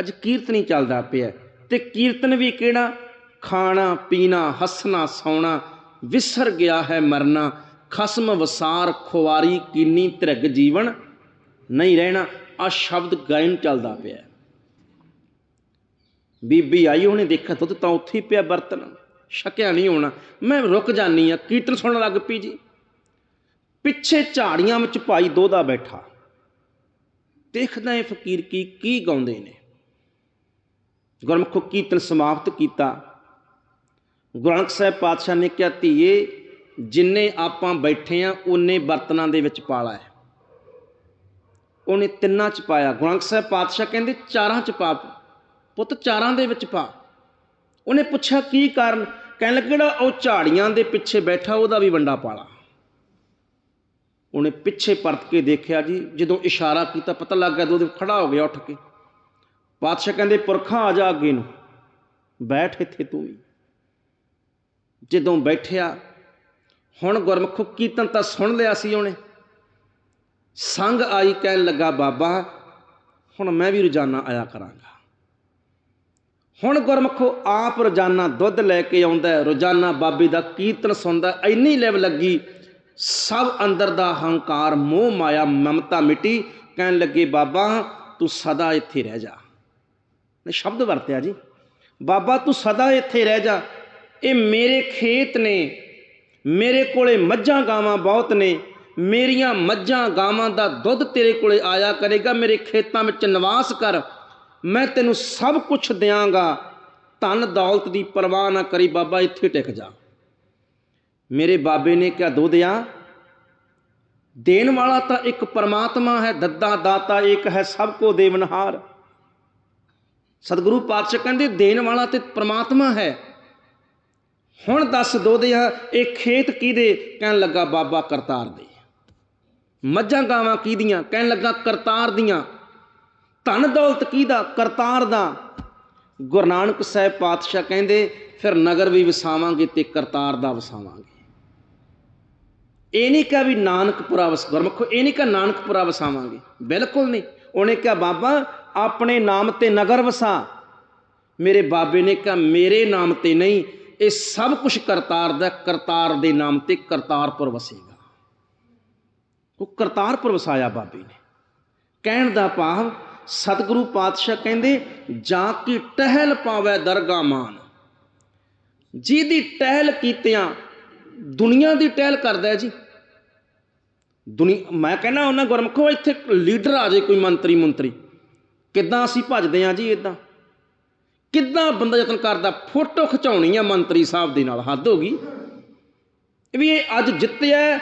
ਅੱਜ ਕੀਰਤਨੀ ਚੱਲਦਾ ਪਿਆ ਤੇ ਕੀਰਤਨ ਵੀ ਕਿਹੜਾ? ਖਾਣਾ, ਪੀਣਾ, ਹੱਸਣਾ, ਸੌਣਾ, ਵਿਸਰ ਗਿਆ ਹੈ ਮਰਨਾ, ਖਸਮ ਵਸਾਰ ਖੁਆਰੀ ਕੀਨੀ ਤ੍ਰਿਗ ਜੀਵਨ, ਨਹੀਂ ਰਹਿਣਾ ਆ ਸ਼ਬਦ ਗਾਇਨ ਚੱਲਦਾ ਪਿਆ ਬੀਬੀ ਆਈ ਉਹਨੇ ਦੇਖਿਆ ਦੁੱਧ ਤਾਂ ਉੱਥੇ ਹੀ ਪਿਆ ਬਰਤਨ, ਛਕਿਆ ਨਹੀਂ ਹੋਣਾ। ਮੈਂ ਰੁਕ ਜਾਨੀ ਆ ਕੀਰਤਨ ਸੁਣਨ ਲੱਗ ਪਈ ਜੀ। ਪਿੱਛੇ ਝਾੜੀਆਂ ਵਿੱਚ ਭਾਈ ਦੋਦਾ ਬੈਠਾ। ਦੇਖਦਾ ਇਹ ਫਕੀਰ ਕੀ ਕੀ ਗਾਉਂਦੇ ਨੇ। ਗੁਰਮੁਖ ਕੀਰਤਨ ਸਮਾਪਤ ਕੀਤਾ। ਗੁਰੂ ਨਾਨਕ ਸਾਹਿਬ ਪਾਤਸ਼ਾਹ ਨੇ ਕਿਹਾ, ਧੀਏ, ਜਿੰਨੇ ਆਪਾਂ ਬੈਠੇ ਆ ਉਹਨੇ ਬਰਤਨਾਂ ਦੇ ਵਿੱਚ ਪਾਲਾ ਹੈ। ਉਹਨੇ ਤਿੰਨਾਂ ਚ ਪਾਇਆ। ਗੁਰੂ ਨਾਨਕ ਸਾਹਿਬ ਪਾਤਸ਼ਾਹ ਕਹਿੰਦੇ, ਚਾਰਾਂ ਚ ਪਾ ਪੁੱਤ, ਚਾਰਾਂ ਦੇ ਵਿੱਚ ਪਾ। ਉਹਨੇ ਪੁੱਛਿਆ, ਕੀ ਕਾਰਨ? ਕਹਿਣ ਲੱਗਾ, ਜਿਹੜਾ ਉਹ ਝਾੜੀਆਂ ਦੇ ਪਿੱਛੇ ਬੈਠਾ, ਉਹਦਾ ਵੀ ਵੰਡਾ ਪਾਲਾ। ਉਹਨੇ ਪਿੱਛੇ ਪਰਤ ਕੇ ਦੇਖਿਆ ਜੀ, ਜਦੋਂ ਇਸ਼ਾਰਾ ਕੀਤਾ, ਪਤਾ ਲੱਗ ਗਿਆ, ਦੋ ਉਹਦੇ ਖੜਾ ਹੋ ਗਿਆ ਉੱਠ ਕੇ। ਪਾਤਸ਼ਾਹ ਕਹਿੰਦੇ, ਪੁਰਖਾ ਆ ਜਾ ਅੱਗੇ ਨੂੰ। ਬੈਠ ਇੱਥੇ ਤੂੰ ਵੀ। ਜਦੋਂ ਬੈਠਿਆ, ਹੁਣ ਗੁਰਮੁਖ ਕੀਰਤਨ ਤਾਂ ਸੁਣ ਲਿਆ ਸੀ ਉਹਨੇ। ਸੰਗ ਆਈ ਕਹਿਣ ਲੱਗਾ, ਬਾਬਾ, ਹੁਣ ਮੈਂ ਵੀ ਰੋਜ਼ਾਨਾ ਆਇਆ ਕਰਾਂਗਾ। ਹੁਣ ਗੁਰਮੁਖੋ ਆਪ ਰੋਜ਼ਾਨਾ ਦੁੱਧ ਲੈ ਕੇ ਆਉਂਦਾ ਰੋਜ਼ਾਨਾ ਬਾਬੇ ਦਾ ਕੀਰਤਨ ਸੁਣਦਾ ਹੈ। ਇੰਨੀ ਲੈਵ ਲੱਗੀ, ਸਭ ਅੰਦਰ ਦਾ ਹੰਕਾਰ, ਮੋਹ ਮਾਇਆ, ਮਮਤਾ ਮਿਟੀ, ਕਹਿਣ ਲੱਗੇ, ਬਾਬਾ, ਤੂੰ ਸਦਾ ਇੱਥੇ ਰਹਿ ਜਾ। ਸ਼ਬਦ ਵਰਤਿਆ ਜੀ। ਬਾਬਾ ਤੂੰ ਸਦਾ ਇੱਥੇ ਰਹਿ ਜਾ। ਇਹ ਮੇਰੇ ਖੇਤ ਨੇ, ਮੇਰੇ ਕੋਲੇ ਮੱਝਾਂ ਗਾਵਾਂ ਬਹੁਤ ਨੇ। ਮੇਰੀਆਂ ਮੱਝਾਂ ਗਾਵਾਂ ਦਾ ਦੁੱਧ ਤੇਰੇ ਕੋਲੇ ਆਇਆ ਕਰੇਗਾ। ਮੇਰੇ ਖੇਤਾਂ ਵਿੱਚ ਨਿਵਾਸ ਕਰ। ਮੈਂ ਤੈਨੂੰ ਸਭ ਕੁਝ ਦਿਆਂਗਾ। ਧਨ ਦੌਲਤ ਦੀ ਪਰਵਾਹ ਨਾ ਕਰੀ ਬਾਬਾ, ਇੱਥੇ ਟਿਕ ਜਾ। ਮੇਰੇ ਬਾਬੇ ਨੇ ਕਿਹਾ ਦੁੱਧਿਆ ਦੇਣ ਵਾਲਾ ਤਾਂ ਇੱਕ ਪਰਮਾਤਮਾ ਹੈ, ਦੱਦਾ ਦਾਤਾ ਇੱਕ ਹੈ, ਸਭ ਕੋ ਦੇਵਨਹਾਰ। ਸਤਿਗੁਰੂ ਪਾਤਸ਼ਾਹ ਕਹਿੰਦੇ, ਦੇਣ ਵਾਲਾ ਤੇ ਪ੍ਰਮਾਤਮਾ ਹੈ। ਹੁਣ ਦੱਸ ਦੋ ਦੋਦਿਆ ਇਹ ਖੇਤ ਕਿਹਦੇ? ਕਹਿਣ ਲੱਗਾ ਬਾਬਾ ਕਰਤਾਰ ਦੇ। ਮੱਝਾਂ ਗਾਵਾਂ ਕਿਹਦੀਆਂ? ਕਹਿਣ ਲੱਗਾ ਕਰਤਾਰ ਦੀਆਂ। ਧਨ ਦੌਲਤ ਕਿਹਦਾ? ਕਰਤਾਰ ਦਾ। ਗੁਰੂ ਨਾਨਕ ਸਾਹਿਬ ਪਾਤਸ਼ਾਹ ਕਹਿੰਦੇ, ਫਿਰ ਨਗਰ ਵੀ ਵਸਾਵਾਂਗੇ ਤੇ ਕਰਤਾਰ ਦਾ ਵਸਾਵਾਂਗੇ। ਇਹ ਨਹੀਂ ਕਿਹਾ ਵੀ ਨਾਨਕਪੁਰਾ ਵਸ, ਗੁਰਮੁਖੋ, ਇਹ ਨਹੀਂ ਕਿਹਾ ਨਾਨਕਪੁਰਾ ਵਸਾਵਾਂਗੇ। ਬਿਲਕੁਲ ਨਹੀਂ। ਉਹਨੇ ਕਿਹਾ, ਬਾਬਾ ਆਪਣੇ ਨਾਮ ਤੇ ਨਗਰ ਵਸਾ। ਮੇਰੇ ਬਾਬੇ ਨੇ ਕਿਹਾ, ਮੇਰੇ ਨਾਮ ਤੇ ਨਹੀਂ, ਇਹ ਸਭ ਕੁਝ ਕਰਤਾਰ ਦਾ, ਕਰਤਾਰ ਦੇ ਨਾਮ ਤੇ ਕਰਤਾਰਪੁਰ ਵਸੇਗਾ। ਉਹ ਕਰਤਾਰਪੁਰ ਵਸਾਇਆ ਬਾਬੇ ਨੇ। ਕਹਿਣ ਦਾ ਭਾਵ, ਸਤਿਗੁਰੂ ਪਾਤਸ਼ਾਹ ਕਹਿੰਦੇ, ਜਾ ਕਿ ਟਹਿਲ ਪਾਵੇ ਦਰਗਾ ਮਾਨ। ਜਿਹਦੀ ਟਹਿਲ ਕੀਤਿਆਂ ਦੁਨੀਆ ਦੀ ਟਹਿਲ ਕਰਦਾ ਜੀ। ਦੁਨੀਆ ਮੈਂ ਕਹਿੰਦਾ ਉਹਨਾਂ ਗੁਰਮਖੋ, ਇੱਥੇ ਲੀਡਰ ਆ ਜੇ ਕੋਈ ਮੰਤਰੀ ਮੰਤਰੀ ਕਿੱਦਾਂ ਅਸੀਂ ਭੱਜਦੇ ਆ ਜੀ ਇਦਾਂ? ਕਿੱਦਾਂ ਬੰਦਾ ਯਤਨ ਕਰਦਾ? ਫੋਟੋ ਖਿਚਾਉਣੀ ਆ ਮੰਤਰੀ ਸਾਹਿਬ ਦੇ ਨਾਲ, ਹੱਦ ਹੋ ਗਈ। ਵੀ ਇਹ ਅੱਜ ਜਿੱਤਿਆ,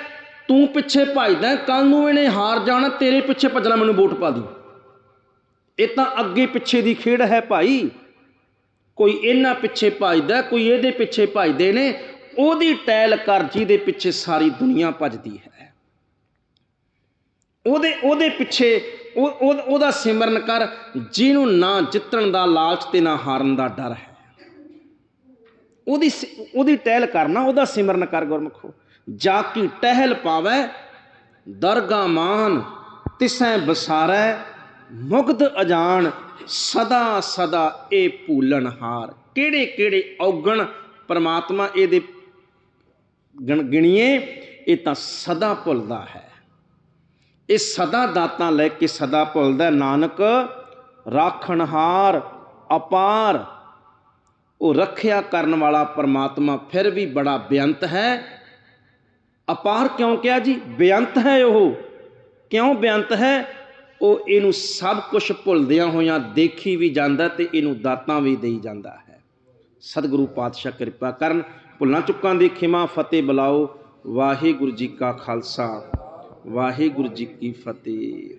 ਤੂੰ ਪਿੱਛੇ ਭੱਜਦਾ ਕੱਲ ਨੂੰ ਇਹਨੇ ਹਾਰ ਜਾਣਾ, ਤੇਰੇ ਪਿੱਛੇ ਭੱਜਣਾ ਮੈਨੂੰ ਵੋਟ ਪਾ ਦੀ। ਇਹ ਤਾਂ ਅੱਗੇ ਪਿੱਛੇ ਦੀ ਖੇਡ ਹੈ ਭਾਈ। ਕੋਈ ਇਹਨਾਂ ਪਿੱਛੇ ਭੱਜਦਾ, ਕੋਈ ਇਹਦੇ ਪਿੱਛੇ ਭੱਜਦੇ ਨੇ। ਉਹਦੀ ਟੈਲ ਕਰ ਜਿਹਦੇ ਪਿੱਛੇ ਸਾਰੀ ਦੁਨੀਆ ਭੱਜਦੀ ਹੈ। ਉਹਦੇ ਉਹਦੇ ਪਿੱਛੇ ਉਹ ਉਹਦਾ ਸਿਮਰਨ ਕਰ, ਜਿਹਨੂੰ ਨਾ ਜਿੱਤਣ ਦਾ ਲਾਲਚ ਤੇ ਨਾ ਹਾਰਨ ਦਾ ਡਰ ਹੈ। ਉਹਦੀ ਸ- ਉਹਦੀ ਟਹਿਲ ਕਰਨਾ ਉਹਦਾ ਸਿਮਰਨ ਕਰ ਗੁਰਮਖੋ। ਜਾ ਕੀ ਟਹਿਲ ਪਾਵੈ ਦਰਗਾ ਮਾਨ, ਤਿਸੈ ਬਸਾਰੈ, ਮੁਗਧ ਅਜਾਨ, ਸਦਾ ਸਦਾ ਇਹ ਭੂਲਣ ਹਾਰ। ਕਿਹੜੇ ਕਿਹੜੇ ਔਗਣ ਪਰਮਾਤਮਾ ਇਹਦੇ ਗਣ ਗਿਣੀਏ, ਇਹ ਤਾਂ ਸਦਾ ਭੁੱਲਦਾ ਹੈ। ਇਹ ਸਦਾ ਦਾਤਾਂ ਲੈ ਕੇ ਸਦਾ ਭੁੱਲਦਾ ਨਾਨਕ, ਰਾਖਣਹਾਰ, ਅਪਾਰ। ਉਹ ਰੱਖਿਆ ਕਰਨ ਵਾਲਾ ਪਰਮਾਤਮਾ ਫਿਰ ਵੀ ਬੜਾ ਬੇਅੰਤ ਹੈ। ਅਪਾਰ ਕਿਉਂ ਕਿਹਾ ਜੀ? ਬੇਅੰਤ ਹੈ ਉਹ। ਕਿਉਂ ਬੇਅੰਤ ਹੈ? ਉਹ ਇਹਨੂੰ ਸਭ ਕੁਝ ਭੁੱਲਦਿਆਂ ਹੋਇਆਂ ਦੇਖੀ ਵੀ ਜਾਂਦਾ ਤੇ ਇਹਨੂੰ ਦਾਤਾਂ ਵੀ ਦੇਈ ਜਾਂਦਾ ਹੈ। ਸਤਿਗੁਰੂ ਪਾਤਸ਼ਾਹ ਕਿਰਪਾ ਕਰਨ। ਭੁੱਲਾਂ ਚੁੱਕਾਂ ਦੀ ਖਿਮਾ, ਫਤਿਹ ਬੁਲਾਓ। ਵਾਹਿਗੁਰੂ ਜੀ ਕਾ ਖਾਲਸਾ। ਵਾਹਿਗੁਰੂ ਜੀ ਕੀ ਫਤਿਹ।